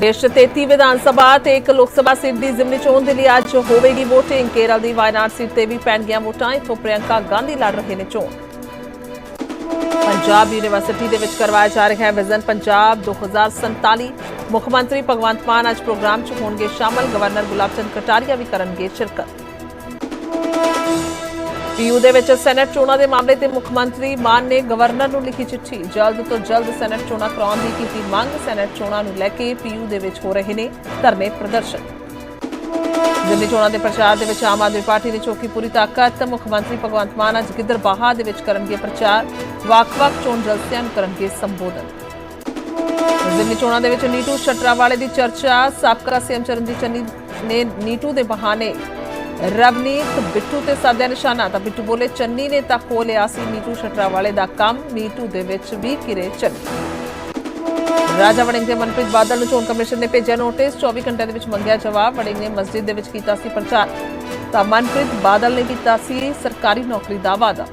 ਦੇਸ਼ 'ਚ 33 ਵਿਧਾਨ ਸਭਾ ਤੇ ਇੱਕ ਲੋਕ ਸਭਾ ਸੀਟ ਦੀ ਜ਼ਿਮਨੀ ਚੋਣ ਦੇ ਲਈ ਅੱਜ ਹੋਵੇਗੀ VOTING ਕੇਰਲ ਦੀ ਵਾਇਨਾਡ ਸੀਟ ਤੇ ਵੀ ਪੈਣਗੀਆਂ ਵੋਟਾਂ। ਇਥੋਂ ਪ੍ਰਿਯੰਕਾ ਗਾਂਧੀ ਲੜ ਰਹੇ ਨੇ ਚੋਣ। ਪੰਜਾਬ ਯੂਨੀਵਰਸਿਟੀ ਦੇ ਵਿੱਚ ਕਰਵਾਇਆ ਜਾ ਰਿਹਾ ਹੈ ਵਿਜ਼ਨ। ਪੰਜਾਬ 2047 ਮੁੱਖ ਮੰਤਰੀ ਭਗਵੰਤ ਮਾਨ ਅੱਜ ਪ੍ਰੋਗਰਾਮ 'ਚ ਹੋਣਗੇ ਸ਼ਾਮਲ। ਗਵਰਨਰ ਗੁਲਾਬ ਚੰਦ ਕਟਾਰੀਆ ਵੀ ਕਰਨਗੇ ਸ਼ਿਰਕਤ। ਪੀਯੂ ਦੇ ਵਿੱਚ ਸੈਨੇਟ ਚੋਣਾਂ ਦੇ ਮਾਮਲੇ ਤੇ ਮੁੱਖ ਮੰਤਰੀ ਮਾਨ ਨੇ ਗਵਰਨਰ ਨੂੰ ਲਿਖੀ ਚਿੱਠੀ। ਜਲਦ ਤੋਂ ਜਲਦ ਸੈਨੇਟ ਚੋਣਾਂ ਕਰਾਉਣ ਦੀ ਕੀਤੀ ਮੰਗ। ਸੈਨੇਟ ਚੋਣਾਂ ਨੂੰ ਲੈ ਕੇ ਪੀਯੂ ਦੇ ਵਿੱਚ ਹੋ ਰਹੇ ਨੇ ਧਰਨੇ ਪ੍ਰਦਰਸ਼ਨ। ਦਿੱਲੀ ਚੋਣਾਂ ਦੇ ਪ੍ਰਚਾਰ ਦੇ ਵਿੱਚ ਆਮ ਆਦਮੀ ਪਾਰਟੀ ਨੇ ਚੌਕੀ ਪੂਰੀ ਤਾਕਤ। ਮੁੱਖ ਮੰਤਰੀ ਭਗਵੰਤ ਮਾਨ ਅੱਜ ਗਿੱਦਰਬਾਹਾ ਦੇ ਵਿੱਚ ਕਰਨਗੇ ਪ੍ਰਚਾਰ। ਵੱਖ-ਵੱਖ ਚੋਣ ਜਲਸਿਆਂ ਨੂੰ ਕਰਨਗੇ ਸੰਬੋਧਨ। ਦਿੱਲੀ ਚੋਣਾਂ ਦੇ ਵਿੱਚ ਨੀਟੂ ਸ਼ਟਰਾਵਾਲੇ ਦੀ ਚਰਚਾ। ਸਾਬਕਾ ਸੀਐਮ ਚਰਨਜੀਤ ਚੰਨੀ ਨੇ ਨੀਟੂ ਦੇ ਬਹਾਨੇ ਰਵਨੀਤ, ਬਿੱਟੂ ਤੇ ਸਾਧਿਆ ਨਿਸ਼ਾਨਾ। ਤਾਂ ਬਿੱਟੂ ਬੋਲੇ, ਚੰਨੀ ਨੇ ਤਾਂ ਖੋ ਲਿਆ ਸੀ ਨੀਟੂ ਸ਼ਟਰਾਵਾਲੇ ਦਾ ਕੰਮ। ਨੀਟੂ ਦੇ ਵਿੱਚ ਵੀ ਕਿਰੇ ਚੰਨੀ ਰਾਜਾ ਵੜਿੰਗ ਦੇ ਮਨਪ੍ਰੀਤ ਬਾਦਲ ਨੂੰ ਚੋਣ ਕਮਿਸ਼ਨ ਨੇ ਭੇਜਿਆ ਨੋਟਿਸ। 24 ਘੰਟਿਆਂ ਦੇ ਵਿੱਚ ਮੰਗਿਆ ਜਵਾਬ। ਵੜਿੰਗ ਨੇ ਮਸਜਿਦ ਦੇ ਵਿੱਚ ਕੀਤਾ ਸੀ ਪ੍ਰਚਾਰ। ਤਾਂ ਮਨਪ੍ਰੀਤ ਬਾਦਲ ਨੇ ਕੀਤਾ ਸੀ ਸਰਕਾਰੀ ਨੌਕਰੀ ਦਾ ਵਾਅਦਾ।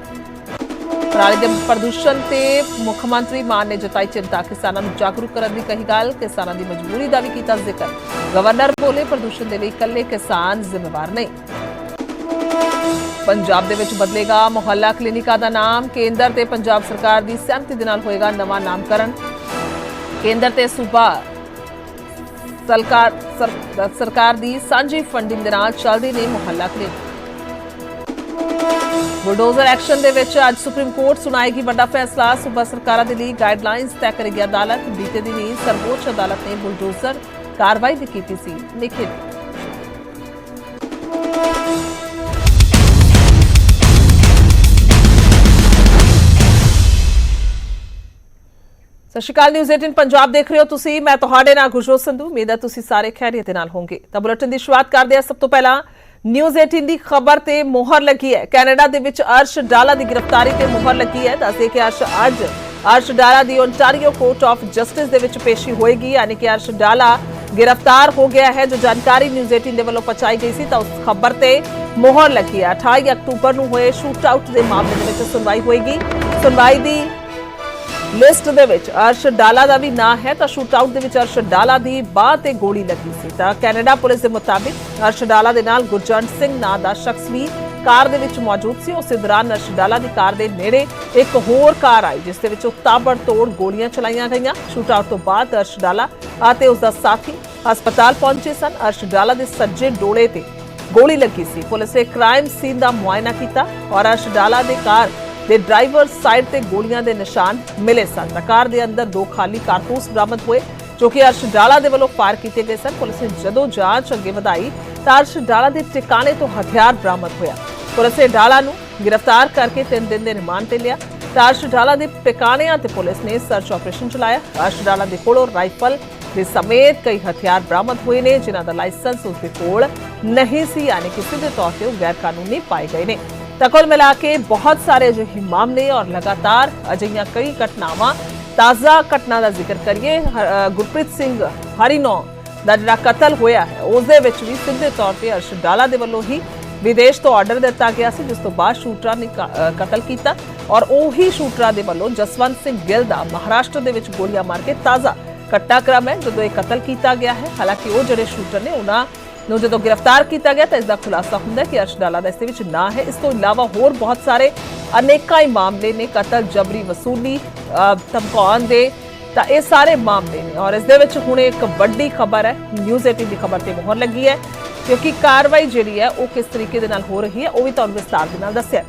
ਪਰਾਲੀ ਦੇ ਪ੍ਰਦੂਸ਼ਣ ਤੇ ਮੁੱਖ ਮੰਤਰੀ ਮਾਨ ਨੇ ਜਤਾਈ ਚਿੰਤਾ। ਕਿਸਾਨਾਂ ਨੂੰ ਜਾਗਰੂਕ ਕਰਨ ਦੀ ਕਹੀ ਗੱਲ। ਕਿਸਾਨਾਂ ਦੀ ਮਜਬੂਰੀ ਦਾ ਵੀ ਕੀਤਾ ਜ਼ਿਕਰ। ਗਵਰਨਰ ਬੋਲੇ, ਪ੍ਰਦੂਸ਼ਣ ਦੇ ਲਈ ਇਕੱਲੇ ਕਿਸਾਨ ਜ਼ਿੰਮੇਵਾਰ ਨਹੀਂ। ਪੰਜਾਬ ਦੇ ਵਿੱਚ ਬਦਲੇਗਾ ਮੁਹੱਲਾ ਕਲੀਨਿਕਾਂ ਦਾ ਨਾਮ। ਕੇਂਦਰ ਤੇ ਪੰਜਾਬ ਸਰਕਾਰ ਦੀ ਸਹਿਮਤੀ ਦੇ ਨਾਲ ਹੋਏਗਾ ਨਵਾਂ ਨਾਮਕਰਨ। ਕੇਂਦਰ ਤੇ ਸੂਬਾ ਸਰਕਾਰ ਸਰਕਾਰ ਦੀ ਸਾਂਝੀ ਫੰਡਿੰਗ ਦੇ ਨਾਲ ਚੱਲਦੇ ਨੇ ਮੁਹੱਲਾ ਕਲੀਨਿਕ। ਬੁਲਡੋਜ਼ਰ ਐਕਸ਼ਨ ਦੇ ਵਿੱਚ ਅੱਜ ਸੁਪਰੀਮ ਕੋਰਟ ਸੁਣਾਏਗੀ ਵੱਡਾ ਫੈਸਲਾ। ਸੂਬਾ ਸਰਕਾਰਾਂ ਦੇ ਲਈ ਗਾਈਡਲਾਈਨਸ ਤੈਅ ਕਰੇਗੀ ਅਦਾਲਤ। ਬੀਤੇ ਦਿਨੀ ਸਰਵੋੱਚ ਅਦਾਲਤ ਨੇ ਬੁਲਡੋਜ਼ਰ ਕਾਰਵਾਈ ਵੀ ਕੀਤੀ ਸੀ। ਨਿਖੇਧੀ। ਸਤਿ ਸ਼੍ਰੀ ਅਕਾਲ ਨਿਊਜ਼ 18 ਪੰਜਾਬ ਦੇਖ ਰਹੇ ਹੋ ਤੁਸੀਂ। ਮੈਂ ਤੁਹਾਡੇ ਨਾਲ ਗੁਰਜੋਤ ਸੰਧੂ। ਉਮੀਦ ਹੈ ਤੁਸੀਂ ਸਾਰੇ ਖੈਰੀਅਤ ਦੇ ਨਾਲ ਹੋਵੋਗੇ। ਤਾਂ ਬੁਲੇਟਿਨ ਦੀ ਸ਼ੁਰੂਆਤ ਕਰਦੇ ਹਾਂ। ਸਭ ਤੋਂ ਪਹਿਲਾਂ ਨਿਊਜ਼ 18 ਦੀ ਖਬਰ ਤੇ ਮੋਹਰ ਲੱਗੀ ਹੈ। ਕੈਨੇਡਾ ਦੇ ਵਿੱਚ ਅਰਸ਼ ਡਾਲਾ ਦੀ ਗ੍ਰਿਫਤਾਰੀ ਤੇ ਮੋਹਰ ਲੱਗੀ ਹੈ। ਦੱਸਦੇ ਕਿ ਅਰਸ਼ ਅੱਜ ਅਰਸ਼ ਡਾਲਾ ਦੀ ਓਨਟਾਰੀਓ ਕੋਰਟ ਆਫ ਜਸਟਿਸ ਦੇ ਵਿੱਚ ਪੇਸ਼ੀ ਹੋਏਗੀ। ਯਾਨੀ ਕਿ ਅਰਸ਼ ਡਾਲਾ ਗ੍ਰਿਫਤਾਰ ਹੋ ਗਿਆ ਹੈ, ਜੋ ਜਾਣਕਾਰੀ ਨਿਊਜ਼ 18 ਦੇ ਵੱਲੋਂ ਪਹੁੰਚਾਈ ਗਈ ਸੀ। ਤਾਂ ਉਸ ਖਬਰ ਤੇ ਮੋਹਰ ਲੱਗੀ ਹੈ। 28 ਅਕਤੂਬਰ ਨੂੰ ਹੋਏ ਸ਼ੂਟ ਆਊਟ ਦੇ ਮਾਮਲੇ ਦੇ ਵਿੱਚ ਸੁਣਵਾਈ ਹੋਏਗੀ। ਸੁਣਵਾਈ ਦੀ ਲਿਸਟ ਦੇ ਵਿੱਚ ਅਰਸ਼ ਡਾਲਾ ਦਾ ਵੀ ਨਾਂ ਹੈ, ਤਾਂ ਸ਼ੂਟ ਆਊਟ ਦੇ ਵਿੱਚ ਅਰਸ਼ ਡਾਲਾ ਦੀ ਬਾਹ ਤੇ ਗੋਲੀ ਲੱਗੀ ਸੀ। ਤਾਂ ਕੈਨੇਡਾ ਪੁਲਿਸ ਦੇ ਮੁਤਾਬਿਕ ਅਰਸ਼ ਡਾਲਾ ਦੇ ਨਾਲ ਗੁਰਜੰਟ ਸਿੰਘ ਨਾਂ ਦਾ ਸ਼ਖਸ ਵੀ ਕਾਰ ਦੇ ਵਿੱਚ ਮੌਜੂਦ ਸੀ। ਉਸੇ ਦੌਰਾਨ ਅਰਸ਼ ਦੀ ਕਾਰ ਦੇ ਨੇੜੇ ਇੱਕ ਹੋਰ ਕਾਰ ਆਈ, ਜਿਸ ਦੇ ਵਿੱਚ ਤਾਬੜਤੋੜ ਗੋਲੀਆਂ ਚਲਾਈਆਂ ਗਈਆਂ। ਸ਼ੂਟ ਤੋਂ ਬਾਅਦ ਅਰਸ਼ ਡਾਲਾ ਅਤੇ ਉਸ ਦਾ ਸਾਥੀ ਹਸਪਤਾਲ ਪਹੁੰਚੇ ਸਨ। ਅਰਸ਼ ਡਾਲਾ ਦੇ ਸੱਜੇ ਡੋਲੇ ਤੇ ਗੋਲੀ ਲੱਗੀ ਸੀ। ਪੁਲਿਸ ਨੇ ਕ੍ਰਾਈਮ ਸੀਨ ਦਾ ਮੁਆਇਨਾ ਕੀਤਾ ਔਰ ਅਰਸ਼ ਡਾਲਾ ਦੇ ਕਾਰ ਦੇ ਡਰਾਈਵਰ ਸਾਈਡ ਤੇ ਗੋਲੀਆਂ ਦੇ ਨਿਸ਼ਾਨ ਮਿਲੇ ਸਨ। ਕਾਰ ਦੇ ਅੰਦਰ ਦੋ ਖਾਲੀ ਕਾਰਤੂਸ ਬਰਾਮਦ ਹੋਏ, ਜੋ ਕਿ ਅਰਸ਼ ਡਾਲਾ ਦੇ ਵੱਲੋਂ ਫਾਇਰ ਕੀਤੇ ਗਏ ਸਨ। ਪੁਲਿਸ ਨੇ ਜਦੋਂ ਜਾਂਚ ਅੱਗੇ ਵਧਾਈ, ਤਾਂ ਅਰਸ਼ ਡਾਲਾ ਦੇ ਟਿਕਾਣੇ ਤੋਂ ਹਥਿਆਰ ਬਰਾਮਦ ਹੋਇਆ। ਪੁਲਿਸ ਨੇ ਡਾਲਾ ਨੂੰ ਗ੍ਰਿਫਤਾਰ ਕਰਕੇ 3 ਦਿਨ ਦੇ ਰਿਮਾਂਡ ਤੇ ਲਿਆ। ਤਾਂ ਅਰਸ਼ ਡਾਲਾ ਦੇ ਟਿਕਾਣਿਆਂ ਤੇ ਪੁਲਿਸ ਨੇ ਸਰਚ ਆਪਰੇਸ਼ਨ ਚਲਾਇਆ। ਅਰਸ਼ ਡਾਲਾ ਦੇ ਕੋਲੋਂ ਰਾਈਫਲ ਦੇ ਸਮੇਤ ਕਈ ਹਥਿਆਰ ਬਰਾਮਦ ਹੋਏ ਨੇ, ਜਿਨ੍ਹਾਂ ਦਾ ਲਾਇਸੈਂਸ ਉਸ ਦੇ ਕੋਲ ਨਹੀਂ ਸੀ, ਯਾਨੀ ਕਿਸੇ ਦੇ ਤੌਰ ਤੇ ਉਹ ਗੈਰ ਕਾਨੂੰਨੀ ਪਾਏ ਗਏ ਨੇ। ਤਾਂ ਕੁੱਲ ਮਿਲਾ ਕੇ ਬਹੁਤ ਸਾਰੇ ਅਜਿਹੇ ਮਾਮਲੇ ਔਰ ਲਗਾਤਾਰ ਅਜਿਹੀਆਂ ਕਈ ਘਟਨਾਵਾਂ, ਤਾਜ਼ਾ ਘਟਨਾ ਦਾ ਜ਼ਿਕਰ ਕਰੀਏ ਗੁਰਪ੍ਰੀਤ ਸਿੰਘ ਹਰੀਨੋ ਦਾ ਜਿਹੜਾ ਕਤਲ ਹੋਇਆ ਹੈ ਉਸ ਦੇ ਵਿੱਚ ਵੀ ਸਿੱਧੇ ਤੌਰ ਤੇ ਅਰਸ਼ ਡਾਲਾ ਦੇ ਵੱਲੋਂ ਹੀ ਵਿਦੇਸ਼ ਤੋਂ ਆਰਡਰ ਦਿੱਤਾ ਗਿਆ ਸੀ, ਜਿਸ ਤੋਂ ਬਾਅਦ ਸ਼ੂਟਰਾਂ ਨੇ ਕਤਲ ਕੀਤਾ ਔਰ ਉਹੀ ਸ਼ੂਟਰਾਂ ਦੇ ਵੱਲੋਂ ਜਸਵੰਤ ਸਿੰਘ ਗਿੱਲ ਦਾ ਮਹਾਰਾਸ਼ਟਰ ਦੇ ਵਿੱਚ ਗੋਲੀਆਂ ਮਾਰ ਕੇ ਤਾਜ਼ਾ ਘਟਨਾਕ੍ਰਮ ਹੈ, ਜਦੋਂ ਇਹ ਕਤਲ ਕੀਤਾ ਗਿਆ ਹੈ। ਹਾਲਾਂਕਿ ਉਹ ਜਿਹੜੇ ਸ਼ੂਟਰ ਨੇ, ਉਹਨਾਂ ਨੂੰ ਜਦੋਂ ਗ੍ਰਿਫਤਾਰ ਕੀਤਾ ਗਿਆ ਤਾਂ ਇਸ ਦਾ ਖੁਲਾਸਾ ਹੁੰਦਾ ਹੈ ਕਿ ਅਰਸ਼ ਡਾਲਾ ਦਾ ਇਸ ਦੇ ਵਿੱਚ ਨਾਂ ਹੈ ਇਸ ਤੋਂ ਇਲਾਵਾ ਹੋਰ ਬਹੁਤ ਸਾਰੇ ਅਨੇਕਾਂ ਹੀ ਮਾਮਲੇ ਨੇ ਕਤਲ ਜਬਰੀ ਵਸੂਲੀ ਅ, ਧਮਕਾਉਣ ਦੇ ਤਾਂ ਇਹ ਸਾਰੇ ਮਾਮਲੇ ਨੇ ਔਰ ਇਸ ਦੇ ਵਿੱਚ ਹੁਣ ਇੱਕ ਵੱਡੀ ਖਬਰ ਹੈ ਨਿਊਜ਼ 18 ਦੀ ਖਬਰ ਤੇ ਮੋਹਰ ਲੱਗੀ ਹੈ ਕਿਉਂਕਿ ਕਾਰਵਾਈ ਜਿਹੜੀ ਹੈ ਉਹ ਕਿਸ ਤਰੀਕੇ ਦੇ ਨਾਲ ਹੋ ਰਹੀ ਹੈ ਉਹ ਵੀ ਤੁਹਾਨੂੰ ਵਿਸਤਾਰ ਦੇ ਨਾਲ ਦੱਸਿਆ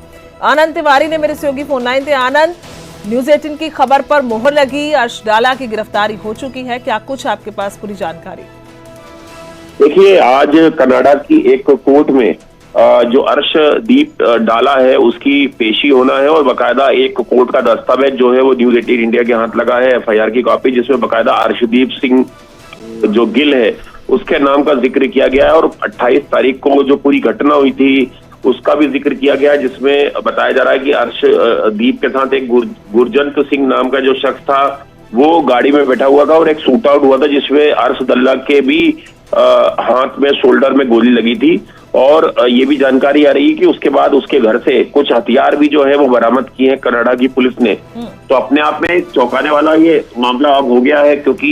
आनंद तिवारी ने मेरे सहयोगी फोन लाइन थे आनंद न्यूज 18 की खबर पर मोहर लगी अर्श डाला की गिरफ्तारी हो चुकी है क्या कुछ आपके पास पूरी जानकारी देखिए आज कनाडा की एक कोर्ट में जो अर्शदीप डाला है उसकी पेशी होना है और बकायदा एक कोर्ट का दस्तावेज़ जो है वो न्यूज़ एटीन इंडिया के हाथ लगा है एफआईआर की कॉपी जिसमें बकायदा अर्शदीप सिंह जो गिल है उसके नाम का ज़िक्र किया गया है और 28 तारीख को जो पूरी घटना हुई थी उसका भी ज़िक्र किया गया जिसमें बताया जा रहा है कि अर्शदीप के साथ एक गुर, गुरजंत सिंह नाम का जो शख्स था वो गाड़ी में बैठा हुआ था और एक सूट आउट हुआ था जिसमें अर्श दल्ला के भी अ, हाथ में शोल्डर में गोली लगी थी। और ये भी जानकारी आ रही है कि उसके बाद उसके घर से कुछ हथियार भी जो है वो बरामद किए हैं कनाडा की पुलिस ने। तो अपने आप में चौंकाने वाला ये मामला अब हो गया है क्योंकि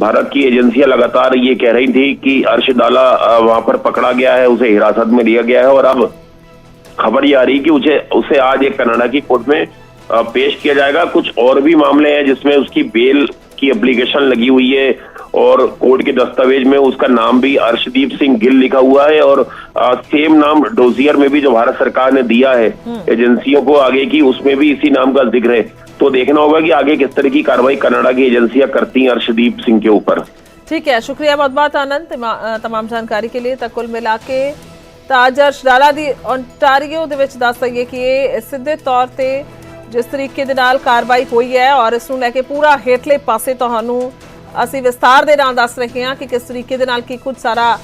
भारत की एजेंसियाँ लगातार ये कह रही थी कि अर्श डाला वहाँ पर पकड़ा गया है उसे हिरासत में लिया गया है और अब खबर ये आ रही कि उसे उसे आज एक कनाडा की कोर्ट में पेश किया जाएगा कुछ और भी मामले हैं जिसमें उसकी बेल की एप्लीकेशन लगी हुई है और कोर्ट के दस्तावेज में उसका नाम भी अर्शदीप सिंह गिल लिखा हुआ है और अ, सेम नाम डोजियर में भी जो भारत सरकार ने दिया है एजेंसियों को आगे की उसमें भी इसी नाम का जिक्र है तो देखना होगा कि आगे किस तरह की कार्रवाई कनाडा की एजेंसियां करती हैं अर्शदीप सिंह के ऊपर ਠੀਕ ਹੈ ਸ਼ੁਕਰੀਆ ਬਹੁਤ ਬਹੁਤ ਆਨੰਦ ਤਮਾ- ਅ, तमाम ਜਾਣਕਾਰੀ ਕੇ ਲਈ ਤਾਂ ਕੁੱਲ ਮਿਲਾ ਕੇ ਤਾਂ ਅੱਜ ਅਰਸ਼ਡਾਲਾ ਦੀ ਓਨਟਾਰੀਓ ਦੇ ਵਿੱਚ ਦੱਸ ਦਈਏ ਕਿ ਇਹ ਸਿੱਧੇ ਤੌਰ ਤੇ ਜਿਸ ਤਰੀਕੇ ਦੇ ਨਾਲ ਕਾਰਵਾਈ ਹੋਈ ਹੈ ਔਰ ਇਸ ਨੂੰ ਲੈ ਕੇ ਪੂਰਾ ਹੇਠਲੇ ਪਾਸੇ ਤੁਹਾਨੂੰ ਅਸੀਂ ਵਿਸਤਾਰ ਦੇ ਨਾਲ ਦੱਸ ਰਹੇ ਹਾਂ ਕਿ ਕਿਸ ਤਰੀਕੇ ਦੇ ਨਾਲ ਕੀ ਕੁਝ ਸਾਰਾ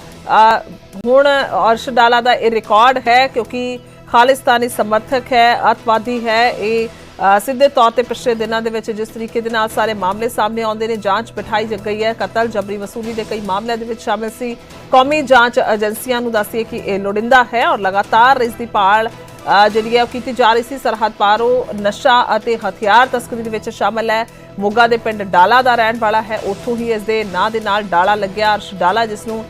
ਹੁਣ ਅਰਸ਼ਡਾਲਾ ਦਾ ਇਹ ਰਿਕਾਰਡ ਹੈ ਕਿਉਂਕਿ ਖਾਲਿਸਤਾਨੀ ਸਮਰਥਕ ਹੈ, ਅਤਵਾਦੀ ਹੈ, ਇਹ ਸਿੱਧੇ ਤੌਰ ਤੇ ਪਿਛਲੇ ਦਿਨਾਂ ਦੇ ਵਿੱਚ ਜਿਸ ਤਰੀਕੇ ਦੇ ਨਾਲ ਸਾਰੇ ਮਾਮਲੇ ਸਾਹਮਣੇ ਆਉਂਦੇ ਨੇ, ਜਾਂਚ ਬਿਠਾਈ ਜ ਗਈ ਹੈ, ਕਤਲ, ਜਬਰੀ ਵਸੂਲੀ ਦੇ ਕਈ ਮਾਮਲਿਆਂ ਦੇ ਵਿੱਚ ਸ਼ਾਮਿਲ ਸੀ। ਕੌਮੀ ਜਾਂਚ ਏਜੰਸੀਆਂ ਨੂੰ ਦੱਸੀਏ ਕਿ ਇਹ ਲੋੜਿੰਦਾ ਹੈ ਔਰ ਲਗਾਤਾਰ ਇਸ ਦੀ ਭਾਲ ਜਿਹੜੀ ਹੈ ਉਹ ਕੀਤੀ ਜਾ ਰਹੀ ਸੀ। ਸਰਹੱਦ ਪਾਰੋਂ ਨਸ਼ਾ ਅਤੇ ਹਥਿਆਰ ਤਸਕਰੀ ਦੇ ਵਿੱਚ ਸ਼ਾਮਲ ਹੈ। ਮੋਗਾ ਦੇ ਪਿੰਡ ਡਾਲਾ ਦਾ ਰਹਿਣ ਵਾਲਾ ਹੈ। ਉੱਥੋਂ ਹੀ ਇਸ ਦੇ ਨਾਂ ਦੇ ਨਾਲ ਡਾਲਾ ਲੱਗਿਆ। ਅਰਸ਼ ਡਾਲਾ ਜਿਸ ਨੂੰ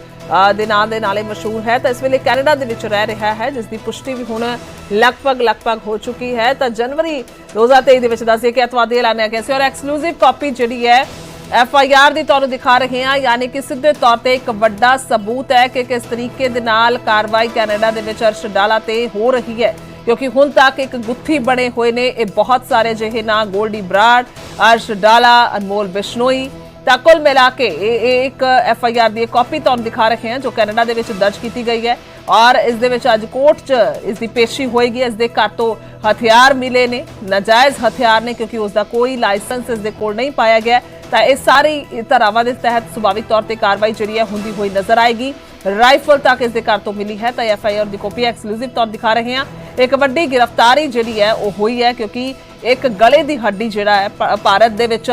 ਦੇ ਨਾਂ ਦੇ ਨਾਲੇ ਮਸ਼ਹੂਰ ਹੈ। ਤਾਂ ਇਸ ਵੇਲੇ ਕੈਨੇਡਾ ਦੇ ਵਿੱਚ ਰਹਿ ਰਿਹਾ ਹੈ, ਜਿਸ ਦੀ ਪੁਸ਼ਟੀ ਵੀ ਹੁਣ ਲਗਭਗ ਲਗਭਗ ਹੋ ਚੁੱਕੀ ਹੈ। ਤਾਂ ਜਨਵਰੀ 2023 ਦੇ ਵਿੱਚ ਦੱਸਿਆ ਕਿ ਅਤਵਾਦੀ ਐਲਾਨਿਆ ਗਿਆ ਸੀ ਔਰ ਐਕਸਕਲੂਸਿਵ ਕਾਪੀ ਜਿਹੜੀ ਹੈ ਐਫ ਆਈ ਆਰ ਦੀ ਤੁਹਾਨੂੰ ਦਿਖਾ ਰਹੇ ਹਾਂ, ਯਾਨੀ ਕਿ ਸਿੱਧੇ ਤੌਰ ਤੇ ਇੱਕ ਵੱਡਾ ਸਬੂਤ ਹੈ ਕਿ ਕਿਸ ਤਰੀਕੇ ਦੇ ਨਾਲ ਕਾਰਵਾਈ ਕੈਨੇਡਾ ਦੇ ਵਿੱਚ ਅਰਸ਼ ਡਾਲਾ ਤੇ ਹੋ ਰਹੀ ਹੈ। ਕਿਉਂਕਿ ਹੁਣ ਤੱਕ ਇੱਕ ਗੁੱਥੀ ਬਣੇ ਹੋਏ ਨੇ, ਇਹ ਬਹੁਤ ਸਾਰੇ ਜਿਹੇ ਨਾਂ, ਗੋਲਡੀ ਬਰਾਡ ਅਰਸ਼ ਡਾਲਾ, ਅਨਮੋਲ ਬਿਸ਼ਨੋਈ। ਤਾਂ ਕੁੱਲ ਮਿਲਾ ਕੇ ਇਹ ਇਹ ਇੱਕ ਐਫ ਆਈ ਆਰ ਦੀ ਕਾਪੀ ਤੁਹਾਨੂੰ ਦਿਖਾ ਰਹੇ ਹਾਂ, ਜੋ ਕੈਨੇਡਾ ਦੇ ਵਿੱਚ ਦਰਜ ਕੀਤੀ ਗਈ ਹੈ। ਔਰ ਇਸ ਦੇ ਵਿੱਚ ਅੱਜ ਕੋਰਟ 'ਚ ਇਸ ਦੀ ਪੇਸ਼ੀ ਹੋਏਗੀ, ਇਸ ਦੇ ਘਰ ਤੋਂ ਹਥਿਆਰ ਮਿਲੇ ਨੇ, ਨਾਜਾਇਜ਼ ਹਥਿਆਰ ਨੇ, ਕਿਉਂਕਿ ਉਸ ਦਾ ਕੋਈ ਲਾਇਸੈਂਸ ਇਸ ਦੇ ਕੋਲ ਨਹੀਂ ਪਾਇਆ ਗਿਆ। ਤਾਂ ਇਹ ਸਾਰੀ ਧਾਰਾਵਾਂ ਦੇ ਤਹਿਤ ਸੁਭਾਵਿਕ ਤੌਰ ਤੇ ਕਾਰਵਾਈ ਜਿਹੜੀ ਹੈ ਹੁੰਦੀ ਹੋਈ ਨਜ਼ਰ ਆਏਗੀ। ਰਾਈਫਲ ਤੱਕ ਇਸ ਦੇ ਘਰ ਤੋਂ ਮਿਲੀ ਹੈ ਤਾਂ ਐਫ ਆਈ ਆਰ ਦੀ ਕਾਪੀ ਐਕਸਕਲੂਸਿਵ ਤੌਰ ਦਿਖਾ ਰਹੇ ਹਾਂ। ਇੱਕ ਵੱਡੀ ਗ੍ਰਿਫਤਾਰੀ ਜਿਹੜੀ ਹੈ ਉਹ ਹੋਈ ਹੈ ਕਿਉਂਕਿ ਇੱਕ ਗਲੇ ਦੀ ਹੱਡੀ ਜਿਹੜਾ ਹੈ ਭਾਰਤ ਦੇ ਵਿੱਚ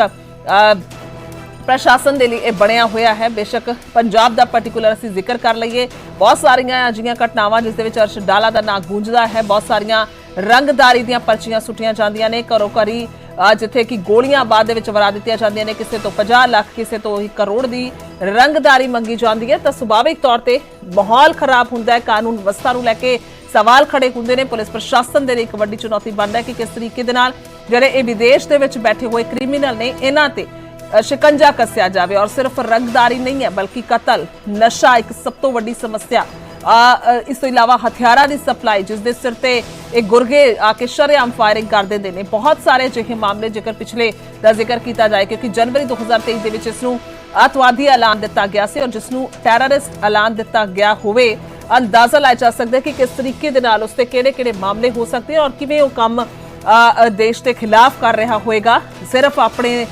ਪ੍ਰਸ਼ਾਸਨ ਦੇ ਲਈ ਇਹ ਬਣਿਆ ਹੋਇਆ ਹੈ। ਬੇਸ਼ੱਕ ਪੰਜਾਬ ਦਾ ਪਾਰਟਿਕੂਲਰ ਅਸੀਂ ਜ਼ਿਕਰ ਕਰ ਲਈਏ। ਬਹੁਤ ਸਾਰੀਆਂ ਅਜਿਹੀਆਂ ਘਟਨਾਵਾਂ ਜਿਸ ਦੇ ਵਿੱਚ ਅਰਸ਼ ਡਾਲਾ ਦਾ ਨਾਂ ਗੂੰਜਦਾ ਹੈ। ਬਹੁਤ ਸਾਰੀਆਂ ਰੰਗਦਾਰੀ ਦੀਆਂ ਪਰਚੀਆਂ ਸੁੱਟੀਆਂ ਜਾਂਦੀਆਂ ਨੇ। ਘਰੋ ਘਰੀ ਜਿੱਥੇ ਕਿ ਗੋਲੀਆਂ ਬਾਅਦ ਦੇ ਵਿੱਚ ਵਰਾ ਦਿੱਤੀਆਂ ਜਾਂਦੀਆਂ ਨੇ। ਕਿਸੇ ਤੋਂ 50 ਲੱਖ, ਕਿਸੇ ਤੋਂ 1 ਕਰੋੜ ਦੀ ਰੰਗਦਾਰੀ ਮੰਗੀ ਜਾਂਦੀ ਹੈ। ਤਾਂ ਸੁਭਾਵਿਕ ਤੌਰ ਤੇ ਮਾਹੌਲ ਖਰਾਬ ਹੁੰਦਾ ਹੈ। ਕਾਨੂੰਨ ਵਿਵਸਥਾ ਨੂੰ ਲੈ ਕੇ ਸਵਾਲ ਖੜੇ ਹੁੰਦੇ ਨੇ। ਪੁਲਿਸ ਪ੍ਰਸ਼ਾਸਨ ਦੇ ਲਈ ਇੱਕ ਵੱਡੀ ਚੁਣੌਤੀ ਬਣਦਾ ਹੈ ਕਿ ਕਿਸ ਤਰੀਕੇ ਦੇ ਨਾਲ ਜਿਹੜੇ ਇਹ ਵਿਦੇਸ਼ ਦੇ ਵਿੱਚ ਬੈਠੇ ਹੋਏ ਕ੍ਰਿਮੀਨਲ ਨੇ, ਇਹਨਾਂ ਤੇ ਸ਼ਿਕੰਜਾ ਕੱਸਿਆ ਜਾਵੇ। ਔਰ ਸਿਰਫ ਰੰਗਦਾਰੀ ਨਹੀਂ ਹੈ, ਬਲਕਿ ਕਤਲ, ਨਸ਼ਾ ਇੱਕ ਸਭ ਤੋਂ ਵੱਡੀ ਸਮੱਸਿਆ ਇਸ ਤੋਂ ਇਲਾਵਾ ਹਥਿਆਰਾਂ ਦੀ ਸਪਲਾਈ, ਜਿਸ ਦੇ ਸਿਰ ਤੇ ਇਹ ਗੁਰਗੇ ਆ ਕੇ ਸ਼ਰੇਆਮ ਫਾਇਰਿੰਗ ਕਰ ਦਿੰਦੇ ਨੇ। ਬਹੁਤ ਸਾਰੇ ਅਜਿਹੇ ਮਾਮਲੇ ਜੇਕਰ ਪਿਛਲੇ ਦਾ ਜ਼ਿਕਰ ਕੀਤਾ ਜਾਏ, ਕਿਉਂਕਿ ਜਨਵਰੀ 2023 ਦੇ ਵਿੱਚ ਇਸ ਨੂੰ ਅਤਵਾਦੀ ਐਲਾਨ ਦਿੱਤਾ ਗਿਆ ਸੀ ਔਰ ਜਿਸ ਨੂੰ ਟੈਰਰਿਸਟ ਐਲਾਨ ਦਿੱਤਾ ਗਿਆ ਹੋਵੇ, ਅੰਦਾਜ਼ਾ ਲਾਇਆ ਜਾ ਸਕਦਾ ਕਿ ਕਿਸ ਤਰੀਕੇ ਦੇ ਨਾਲ ਉਸ ਤੇ ਕਿਹੜੇ-ਕਿਹੜੇ ਮਾਮਲੇ ਹੋ ਸਕਦੇ ਔਰ ਕਿਵੇਂ ਉਹ ਕੰਮ ਦੇਸ਼ ਦੇ ਖਿਲਾਫ ਕਰ ਰਿਹਾ ਹੋਵੇਗਾ ਸਿਰਫ ਆਪਣੇ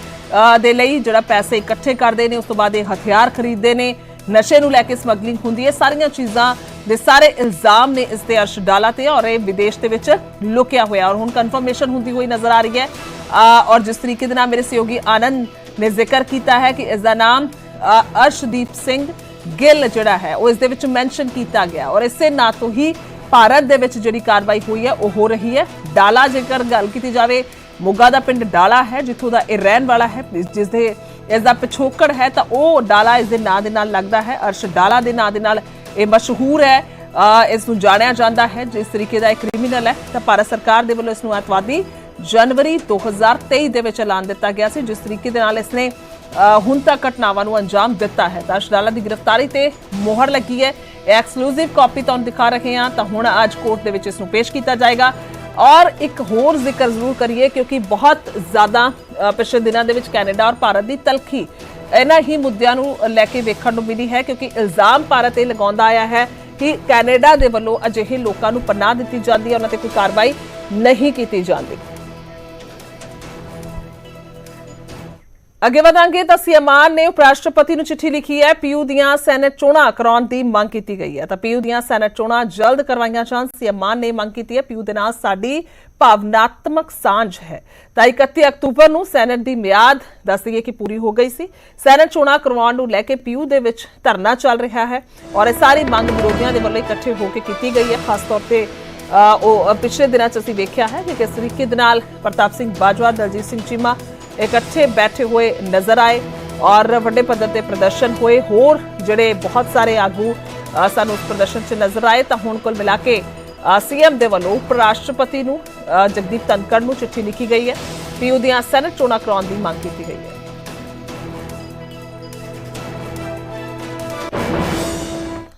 ਦੇ ਲਈ ਜਿਹੜਾ ਪੈਸੇ ਇਕੱਠੇ ਕਰਦੇ ਨੇ, ਉਸ ਤੋਂ ਬਾਅਦ ਇਹ ਹਥਿਆਰ ਖਰੀਦਦੇ ਨੇ। ਨਸ਼ੇ ਨੂੰ ਲੈ ਕੇ ਸਮਗਲਿੰਗ ਹੁੰਦੀ ਹੈ। ਸਾਰੀਆਂ ਚੀਜ਼ਾਂ ਦੇ ਸਾਰੇ ਇਲਜ਼ਾਮ ਨੇ ਇਸ ਤੇ ਅਰਸ਼ ਡਾਲਾ ਤੇ ਔਰ ਇਹ ਵਿਦੇਸ਼ ਦੇ ਵਿੱਚ ਲੁਕਿਆ ਹੋਇਆ ਔਰ ਹੁਣ ਕਨਫਰਮੇਸ਼ਨ ਹੁੰਦੀ ਹੋਈ ਨਜ਼ਰ ਆ ਰਹੀ ਹੈ। ਔਰ ਜਿਸ ਤਰੀਕੇ ਦੇ ਨਾਲ ਮੇਰੇ ਸਹਿਯੋਗੀ ਆਨੰਦ ਨੇ ਜ਼ਿਕਰ ਕੀਤਾ ਹੈ ਕਿ ਇਸ ਦਾ ਨਾਮ ਅਰਸ਼ਦੀਪ ਸਿੰਘ ਗਿੱਲ ਜਿਹੜਾ ਹੈ, ਉਹ ਇਸ ਦੇ ਵਿੱਚ ਮੈਂਸ਼ਨ ਕੀਤਾ ਗਿਆ। ਔਰ ਇਸੇ ਨਾਂ ਤੋਂ ਹੀ ਭਾਰਤ ਦੇ ਵਿੱਚ ਜਿਹੜੀ ਕਾਰਵਾਈ ਹੋਈ ਹੈ, ਉਹ ਹੋ ਰਹੀ ਹੈ। ਡਾਲਾ ਜੇਕਰ ਗੱਲ ਕੀਤੀ ਜਾਵੇ, ਮੋਗਾ ਦਾ ਪਿੰਡ ਡਾਲਾ ਹੈ, ਜਿੱਥੋਂ ਦਾ ਇਹ ਰਹਿਣ ਵਾਲਾ ਹੈ ਜਿਸ- ਜਿਸ ਦੇ ਇਸ ਦਾ ਪਿਛੋਕੜ ਹੈ ਤਾਂ ਉਹ ਡਾਲਾ ਇਸ ਦੇ ਨਾਂ ਦੇ ਨਾਲ ਲੱਗਦਾ ਹੈ। ਅਰਸ਼ ਡਾਲਾ ਦੇ ਨਾਂ ਦੇ ਨਾਲ ਇਹ ਮਸ਼ਹੂਰ ਹੈ। ਇਸ ਨੂੰ ਜਾਣਿਆ ਜਾਂਦਾ ਹੈ ਜਿਸ ਤਰੀਕੇ ਦਾ ਇਹ ਕ੍ਰਿਮੀਨਲ ਹੈ। ਤਾਂ ਭਾਰਤ ਸਰਕਾਰ ਦੇ ਵੱਲੋਂ ਇਸ ਨੂੰ ਅਤਵਾਦੀ ਜਨਵਰੀ 2023 ਦੇ ਵਿੱਚ ਐਲਾਨ ਦਿੱਤਾ ਗਿਆ ਸੀ ਜਿਸ ਤਰੀਕੇ ਦੇ ਨਾਲ ਇਸਨੇ ਅ, ਹੁਣ ਤੱਕ ਘਟਨਾਵਾਂ ਨੂੰ ਅੰਜਾਮ ਦਿੱਤਾ ਹੈ। ਤਾਂ ਅਸ਼ਡਾਲਾ ਦੀ ਗ੍ਰਿਫਤਾਰੀ ਤੇ ਮੋਹਰ ਲੱਗੀ ਹੈ। ਇਹ ਐਕਸਕਲੂਸਿਵ ਕਾਪੀ ਤੁਹਾਨੂੰ ਦਿਖਾ ਰਹੇ ਹਾਂ। ਤਾਂ ਹੁਣ ਅੱਜ ਕੋਰਟ ਦੇ ਵਿੱਚ ਇਸ ਨੂੰ ਪੇਸ਼ ਕੀਤਾ ਜਾਏਗਾ। ਔਰ ਇੱਕ ਹੋਰ ਜ਼ਿਕਰ ਜ਼ਰੂਰ ਕਰੀਏ ਕਿਉਂਕਿ ਬਹੁਤ ਜ਼ਿਆਦਾ ਪਿਛਲੇ ਦਿਨਾਂ ਦੇ ਵਿੱਚ ਕੈਨੇਡਾ ਔਰ ਭਾਰਤ ਦੀ ਤਲਖੀ ਇਹਨਾਂ ਹੀ ਮੁੱਦਿਆਂ ਨੂੰ ਲੈ ਕੇ ਵੇਖਣ ਨੂੰ ਮਿਲੀ ਹੈ ਕਿਉਂਕਿ ਇਲਜ਼ਾਮ ਭਾਰਤ ਇਹ ਲਗਾਉਂਦਾ ਆਇਆ ਹੈ ਕਿ ਕੈਨੇਡਾ ਦੇ ਵੱਲੋਂ ਅਜਿਹੇ ਲੋਕਾਂ ਨੂੰ ਪਨਾਹ ਦਿੱਤੀ ਜਾਂਦੀ ਹੈ ਉਹਨਾਂ ਤੇ ਕੋਈ ਕਾਰਵਾਈ ਨਹੀਂ ਕੀਤੀ ਜਾਂਦੀ। ਅੱਗੇ ਵਧਾਂਗੇ ਤਾਂ ਸੀਐਮਆਰ ਨੇ ਉਪ ਰਾਸ਼ਟਰਪਤੀ ਨੂੰ ਚਿੱਠੀ ਲਿਖੀ ਹੈ, ਪੀਯੂ ਦੀਆਂ ਸੈਨੇਟ ਚੋਣਾਂ ਕਰਾਉਣ ਦੀ ਮੰਗ ਕੀਤੀ ਗਈ ਹੈ। ਤਾਂ ਪੀਯੂ ਦੀਆਂ ਸੈਨੇਟ ਚੋਣਾਂ ਜਲਦ ਕਰਵਾਈਆਂ ਜਾਣ ਸੀਐਮਆਰ ਨੇ ਮੰਗ ਕੀਤੀ ਹੈ, ਪੀਯੂ ਦੇ ਨਾਲ ਸਾਡੀ ਭਾਵਨਾਤਮਕ ਸਾਂਝ ਹੈ। ਤਾਂ 31 ਅਕਤੂਬਰ ਨੂੰ ਸੈਨੇਟ ਦੀ ਮਿਆਦ ਦੱਸ ਦਈਏ ਕਿ ਪੂਰੀ ਹੋ ਗਈ ਸੀ। ਸੈਨੇਟ ਚੋਣਾਂ ਕਰਵਾਉਣ ਨੂੰ ਲੈ ਕੇ ਪੀਯੂ ਦੇ ਵਿੱਚ ਧਰਨਾ ਚੱਲ ਰਿਹਾ ਹੈ ਔਰ ਇਹ ਸਾਰੀ ਮੰਗ ਵਿਰੋਧੀਆਂ ਦੇ ਵੱਲੋਂ ਇਕੱਠੇ ਹੋ ਕੇ ਕੀਤੀ ਗਈ ਹੈ। ਖਾਸ ਤੌਰ ਤੇ ਉਹ ਪਿਛਲੇ ਦਿਨਾਂ 'ਚ ਅਸੀਂ ਵੇਖਿਆ ਹੈ ਕਿ ਕਿਸ ਤਰੀਕੇ ਦੇ ਨਾਲ ਪ੍ਰਤਾਪ ਸਿੰਘ ਬਾਜਵਾ, ਦਲਜੀਤ ਸਿੰਘ ਚੀਮਾ ਇਕੱਠੇ ਬੈਠੇ ਹੋਏ ਨਜ਼ਰ ਆਏ ਔਰ ਵੱਡੇ ਪੱਧਰ ਤੇ ਪ੍ਰਦਰਸ਼ਨ ਹੋਏ। ਹੋਰ ਜਿਹੜੇ ਬਹੁਤ ਸਾਰੇ ਆਗੂ ਸਾਨੂੰ ਉਸ ਪ੍ਰਦਰਸ਼ਨ 'ਚ ਨਜ਼ਰ ਆਏ ਤਾਂ ਹੁਣ ਕੁੱਲ ਮਿਲਾ ਕੇ ਸੀਐਮ ਦੇ ਵੱਲੋਂ ਉਪ ਰਾਸ਼ਟਰਪਤੀ ਨੂੰ ਜਗਦੀਪ ਧਨਕੜ ਨੂੰ ਚਿੱਠੀ ਲਿਖੀ ਗਈ ਹੈ। ਪੀਯੂ ਦੀਆਂ ਸੈਨੇਟ ਚੋਣਾਂ ਕਰਾਉਣ ਦੀ ਮੰਗ ਕੀਤੀ ਗਈ ਹੈ।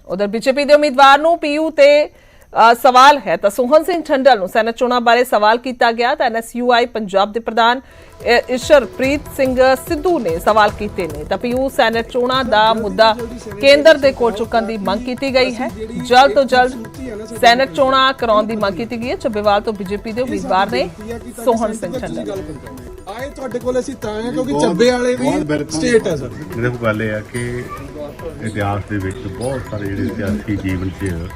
ਉਧਰ ਬੀਜੇਪੀ ਦੇ ਉਮੀਦਵਾਰ ਨੂੰ ਪੀਯੂ ਤੇ ਸਵਾਲ ਹੈ ਤਾਂ ਸੋਹਨ ਸਿੰਘ ਠੰਡਲ ਨੂੰ ਸੈਨੇਟ ਚੋਣਾਂ ਬਾਰੇ ਸਵਾਲ ਕੀਤਾ ਗਿਆ ਤਾਂ ਐਨਐਸਯੂਆਈ ਪੰਜਾਬ ਦੇ ਪ੍ਰਧਾਨ ਇਸ਼ਰਪ੍ਰੀਤ ਸਿੰਘ ਸਿੱਧੂ ਨੇ ਸਵਾਲ ਕੀਤੇ ਨੇ। ਤਾਂ ਪੀਯੂ ਸੈਨੇਟ ਚੋਣਾਂ ਦਾ ਮੁੱਦਾ ਕੇਂਦਰ ਦੇ ਕੋਲ ਚੁੱਕਣ ਦੀ ਮੰਗ ਕੀਤੀ ਗਈ ਹੈ। ਜਲਦ ਤੋਂ ਜਲਦ ਸੈਨੇਟ ਚੋਣਾਂ ਕਰਾਉਣ ਦੀ ਮੰਗ ਕੀਤੀ ਗਈ ਹੈ। ਚੱਬੇਵਾਲ ਤੋਂ ਬੀਜੇਪੀ ਦੇ ਉਮੀਦਵਾਰ ਨੇ ਸੋਹਨ ਸਿੰਘ ਠੰਡਲ। ਆਏ ਤੁਹਾਡੇ ਕੋਲ ਅਸੀਂ ਤਾਂ ਆਏ ਕਿਉਂਕਿ ਚੱਬੇ ਵਾਲੇ ਵੀ ਸਟੇਟ ਹੈ ਸਰ। ਦੇਖੋ ਗੱਲ ਇਹ ਆ ਕਿ ਇਤਿਹਾਸ ਦੇ ਵਿੱਚ ਬਹੁਤ ਸਾਰੇ ਜਿਹੜੇ ਸਿਆਸੀ ਜੀਵਨ 'ਚ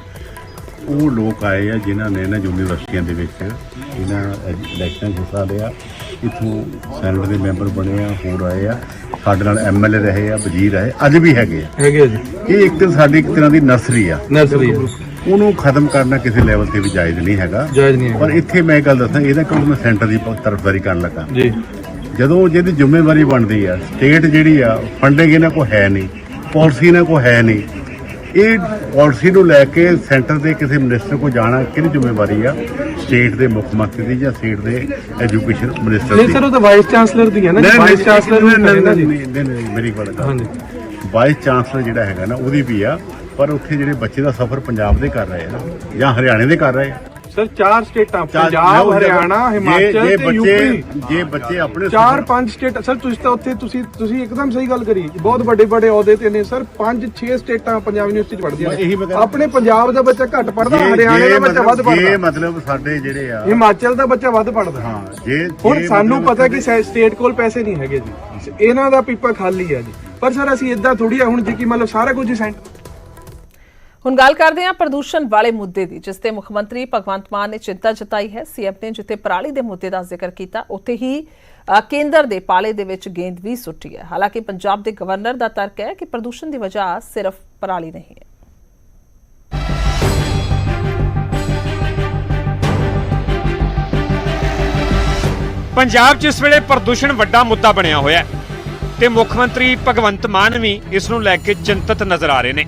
ਉਹ ਲੋਕ ਆਏ ਆ ਜਿਨ੍ਹਾਂ ਨੇ ਇਹਨਾਂ ਯੂਨੀਵਰਸਿਟੀਆਂ ਦੇ ਵਿੱਚ ਇਹਨਾਂ ਇਲੈਕਸ਼ਨ ਹਿੱਸਾ ਲਿਆ ਇਥੋਂ ਸੈਨੇਟ ਦੇ ਮੈਂਬਰ ਬਣੇ ਆ ਹੋਰ ਆਏ ਆ। ਸਾਡੇ ਨਾਲ ਐਮਐਲਏ ਰਹੇ ਆ ਵਜ਼ੀਰ ਆਏ ਅੱਜ ਵੀ ਹੈਗੇ ਆ। ਹੈਗੇ ਜੀ। ਇਹ ਇੱਕ ਸਾਡੀ ਇੱਕ ਤਰ੍ਹਾਂ ਦੀ ਨਸਰੀ ਆ। ਨਰਸਰੀ ਉਹਨੂੰ ਖਤਮ ਕਰਨਾ ਕਿਸੇ ਲੈਵਲ ਤੇ ਵੀ ਜਾਇਜ਼ ਨਹੀਂ ਹੈਗਾ। ਜਾਇਜ਼ ਨਹੀਂ ਪਰ ਇੱਥੇ ਮੈਂ ਗੱਲ ਦੱਸਾਂ ਇਹਦਾ ਕਿਉਂਕਿ ਮੈਂ ਸੈਂਟਰ ਦੀ ਤਰਫਦਾਰੀ ਕਰਨ ਲੱਗਾ। ਜੀ। ਜਦੋਂ ਜਿਹਦੀ ਜ਼ਿੰਮੇਵਾਰੀ ਬਣਦੀ ਆ ਸਟੇਟ ਜਿਹੜੀ ਆ ਫੰਡਿੰਗ ਇਹਨਾਂ ਕੋ ਹੈ ਨਹੀਂ ਪਾਲਿਸੀ ਇਹਨਾਂ ਕੋ ਹੈ ਨਹੀਂ ਇਹ ਪਾਲਿਸੀ ਨੂੰ ਲੈ ਕੇ ਸੈਂਟਰ ਦੇ ਕਿਸੇ ਮਿਨਿਸਟਰ ਕੋ ਜਾਣਾ ਕਿਹਦੀ ਜ਼ਿੰਮੇਵਾਰੀ ਆ? ਸਟੇਟ ਦੇ ਮੁੱਖ ਮੰਤਰੀ ਦੀ ਜਾਂ ਸਟੇਟ ਦੇ ਐਜੂਕੇਸ਼ਨ ਮਿਨਿਸਟਰ ਨਹੀਂ ਦੀ? ਸਰ ਉਹ ਤਾਂ ਵਾਈਸ ਚਾਂਸਲਰ ਦੀ ਹੈ ਨਾ ਨਹੀਂ, ਵਾਈਸ ਨਹੀਂ, ਚਾਂਸਲਰ ਨੂੰ ਨਹੀਂ, ਨਹੀਂ, ਨਹੀਂ, ਨਹੀਂ, ਮੇਰੀ ਗੱਲ ਹਾਂਜੀ। ਵਾਈਸ ਚਾਂਸਲਰ ਜਿਹੜਾ ਹੈਗਾ ਨਾ ਉਹਦੀ ਵੀ ਆ ਪਰ ਉੱਥੇ ਜਿਹੜੇ ਬੱਚੇ ਦਾ ਸਫ਼ਰ ਪੰਜਾਬ ਦੇ ਕਰ ਰਹੇ ਆ ਨਾ ਜਾਂ ਹਰਿਆਣੇ ਦੇ ਕਰ ਰਹੇ ਆ। ਸਰ ਚਾਰ ਸਟੇਟਾਂ ਪੰਜਾਬ ਹਰਿਆਣਾ ਹਿਮਾਚਲ ਤੇ ਯੂਪੀ। ਜੇ ਬੱਚੇ ਆਪਣੇ ਚਾਰ ਪੰਜ ਸਟੇਟ ਸਰ ਤੁਸੀਂ ਤਾਂ ਉੱਥੇ ਤੁਸੀਂ ਤੁਸੀਂ ਇੱਕਦਮ ਸਹੀ ਗੱਲ ਕਰੀ। ਬਹੁਤ ਵੱਡੇ ਵੱਡੇ ਅਹੁਦੇ ਤੇ ਨੇ ਸਰ। ਪੰਜ 6 ਸਟੇਟਾਂ ਪੰਜਾਬ ਯੂਨੀਵਰਸਿਟੀ ਚ ਪੜ੍ਹਦੀਆਂ ਇਹੀ ਨੇ ਆਪਣੇ ਪੰਜਾਬ ਦਾ ਬੱਚਾ ਘੱਟ ਪੜ੍ਹਦਾ ਜੇ- ਹਰਿਆਣੇ ਦਾ ਬੱਚਾ ਵੱਧ ਜੇ ਪੜ੍ਹਦਾ ਮਤਲਬ ਸਾਡੇ ਜਿਹੜੇ ਆ ਹਿਮਾਚਲ ਦਾ ਬੱਚਾ ਵੱਧ ਪੜ੍ਹਦਾ। ਹਾਂ ਜੇ ਹੁਣ ਸਾਨੂੰ ਪਤਾ ਕਿ ਸਟੇਟ ਕੋਲ ਪੈਸੇ ਨਹੀਂ ਹੈਗੇ ਜੀ। ਇਹਨਾਂ ਦਾ ਪੀਪਾ ਖਾਲੀ ਆ ਜੀ। ਪਰ ਸਰ ਅਸੀਂ ਇਦਾਂ ਥੋੜੀ ਆ ਹੁਣ ਜੇ ਕਿ ਮਤਲਬ ਸਾਰਾ ਕੁਝ ਹੀ ਸੈਂਟ ਹੁਣ ਗੱਲ ਕਰਦੇ ਹਾਂ ਪ੍ਰਦੂਸ਼ਣ ਵਾਲੇ ਮੁੱਦੇ ਦੀ, ਜਿਸ ਤੇ ਮੁੱਖ ਮੰਤਰੀ ਭਗਵੰਤ ਮਾਨ ਨੇ ਚਿੰਤਾ ਜਤਾਈ ਹੈ। ਸੀਐਮ ਨੇ ਜਿੱਥੇ ਪਰਾਲੀ ਦੇ ਮੁੱਦੇ ਦਾ ਜ਼ਿਕਰ ਕੀਤਾ, ਉੱਥੇ ਹੀ ਕੇਂਦਰ ਦੇ ਪਾਲੇ ਦੇ ਵਿੱਚ ਗੇਂਦ ਵੀ ਸੁੱਟੀ ਹੈ। ਹਾਲਾਂਕਿ ਪੰਜਾਬ ਦੇ ਗਵਰਨਰ ਦਾ ਤਰਕ ਹੈ ਕਿ ਪ੍ਰਦੂਸ਼ਣ ਦੀ ਵਜ੍ਹਾ ਸਿਰਫ ਪਰਾਲੀ ਨਹੀਂ ਹੈ। ਪੰਜਾਬ 'ਚ ਇਸ ਵੇਲੇ ਪ੍ਰਦੂਸ਼ਣ ਵੱਡਾ ਮੁੱਦਾ ਬਣਿਆ ਹੋਇਆ ਹੈ ਤੇ ਮੁੱਖ ਮੰਤਰੀ ਭਗਵੰਤ ਮਾਨ ਵੀ ਇਸ ਨੂੰ ਲੈ ਕੇ ਚਿੰਤਤ ਨਜ਼ਰ ਆ ਰਹੇ ਨੇ।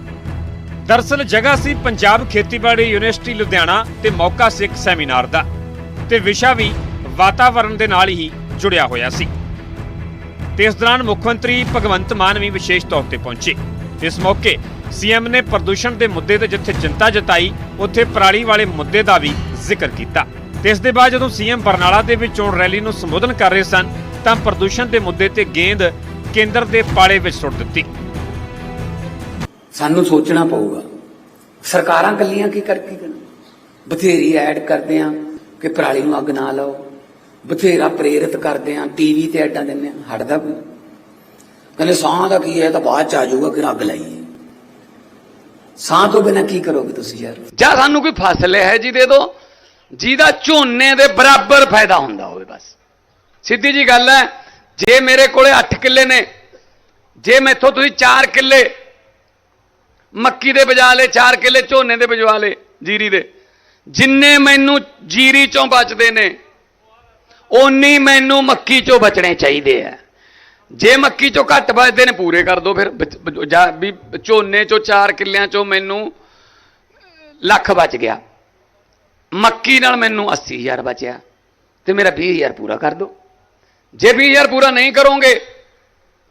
ਦਰਸਲ ਜਗ੍ਹਾ ਸੀ ਪੰਜਾਬ ਖੇਤੀਬਾੜੀ ਯੂਨੀਵਰਸਿਟੀ ਲੁਧਿਆਣਾ ਤੇ ਮੌਕਾ ਸੀ ਇੱਕ ਸੈਮੀਨਾਰ ਦਾ। ਤੇ ਵਿਸ਼ਾ ਵੀ ਵਾਤਾਵਰਣ ਦੇ ਨਾਲ ਹੀ ਜੁੜਿਆ ਹੋਇਆ ਸੀ। ਤੇ ਇਸ ਦੌਰਾਨ ਮੁੱਖ ਮੰਤਰੀ ਭਗਵੰਤ ਮਾਨ ਵੀ ਵਿਸ਼ੇਸ਼ ਤੌਰ ਤੇ ਪਹੁੰਚੇ। ਇਸ ਮੌਕੇ ਸੀਐਮ ਨੇ ਪ੍ਰਦੂਸ਼ਣ ਦੇ ਮੁੱਦੇ ਤੇ ਜਿੱਥੇ ਚਿੰਤਾ ਜਤਾਈ, ਉੱਥੇ ਪਰਾਲੀ ਵਾਲੇ ਮੁੱਦੇ ਦਾ ਵੀ ਜ਼ਿਕਰ ਕੀਤਾ। ਤੇ ਇਸ ਦੇ ਬਾਅਦ ਜਦੋਂ ਸੀਐਮ ਬਰਨਾਲਾ ਦੇ ਵਿੱਚ ਚੋਣ ਰੈਲੀ ਨੂੰ ਸੰਬੋਧਨ ਕਰ ਰਹੇ ਸਨ, ਤਾਂ ਪ੍ਰਦੂਸ਼ਣ ਦੇ ਮੁੱਦੇ ਤੇ ਗੇਂਦ ਕੇਂਦਰ ਦੇ ਪਾਲੇ ਵਿੱਚ ਸੁੱਟ ਦਿੱਤੀ। ਸਾਨੂੰ ਸੋਚਣਾ ਪਊਗਾ। ਸਰਕਾਰਾਂ ਕੱਲੀਆਂ ਕੀ ਕਰ ਕੀ ਕਰਨ? ਬਥੇਰੀ ਐਡ ਕਰਦੇ ਆ ਕਿ ਪਰਾਲੀ ਨੂੰ ਅੱਗ ਨਾ ਲਾਓ। ਬਥੇਰਾ ਪ੍ਰੇਰਿਤ ਕਰਦੇ ਆ, ਟੀਵੀ ਤੇ ਐਡਾਂ ਦਿੰਦੇ ਆ। ਹਟਦਾ ਕੋਈ? ਕਹਿੰਦੇ ਸਾਹ ਦਾ ਕੀ ਹੈ? ਤਾਂ ਬਾਅਦ ਚ ਆ ਜਾਊਗਾ ਕਿ ਅੱਗ ਲਾਈਏ ਸਾਹ ਤੋਂ ਬਿਨਾ ਕੀ ਕਰੋਗੇ ਤੁਸੀਂ ਯਾਰ? ਜਾਂ ਸਾਨੂੰ ਕੋਈ ਫਸਲ ਹੈ ਜੀ ਦੇ ਦੋ, ਜਿਹਦਾ ਝੋਨੇ ਦੇ ਬਰਾਬਰ ਫਾਇਦਾ ਹੁੰਦਾ ਹੋਵੇ ਬਸ। ਸਿੱਧੀ ਜੀ ਗੱਲ ਹੈ, ਜੇ ਮੇਰੇ ਕੋਲੇ 8 ਕਿੱਲੇ ਨੇ, ਜੇ ਮੈਥੋਂ ਤੁਸੀਂ 4 ਕਿੱਲੇ ਮੱਕੀ ਦੇ ਬਜਾ ਲਏ 4 ਕਿੱਲੇ ਝੋਨੇ ਦੇ ਬਜਵਾ ਲਏ ਜੀਰੀ ਦੇ। ਜਿੰਨੇ ਮੈਨੂੰ ਜੀਰੀ ਚੋਂ ਬਚਦੇ ਨੇ, ਓਨੀ ਮੈਨੂੰ ਮੱਕੀ ਚੋਂ ਬਚਣੇ ਚਾਹੀਦੇ ਆ। ਜੇ ਮੱਕੀ ਚੋਂ ਘੱਟ ਬਚਦੇ ਨੇ, ਪੂਰੇ ਕਰ ਦਿਓ ਫਿਰ। ਵੀ ਝੋਨੇ ਚੋਂ 4 ਕਿੱਲਿਆਂ ਚੋਂ ਮੈਨੂੰ ਲੱਖ ਬਚ ਗਿਆ। ਮੱਕੀ ਨਾਲ ਮੈਨੂੰ 80000 ਬਚਿਆ। ਤੇ ਮੇਰਾ 20000 ਪੂਰਾ ਕਰ ਦਿਓ ਜੇ 20000 ਪੂਰਾ ਨਹੀਂ ਕਰੋਗੇ,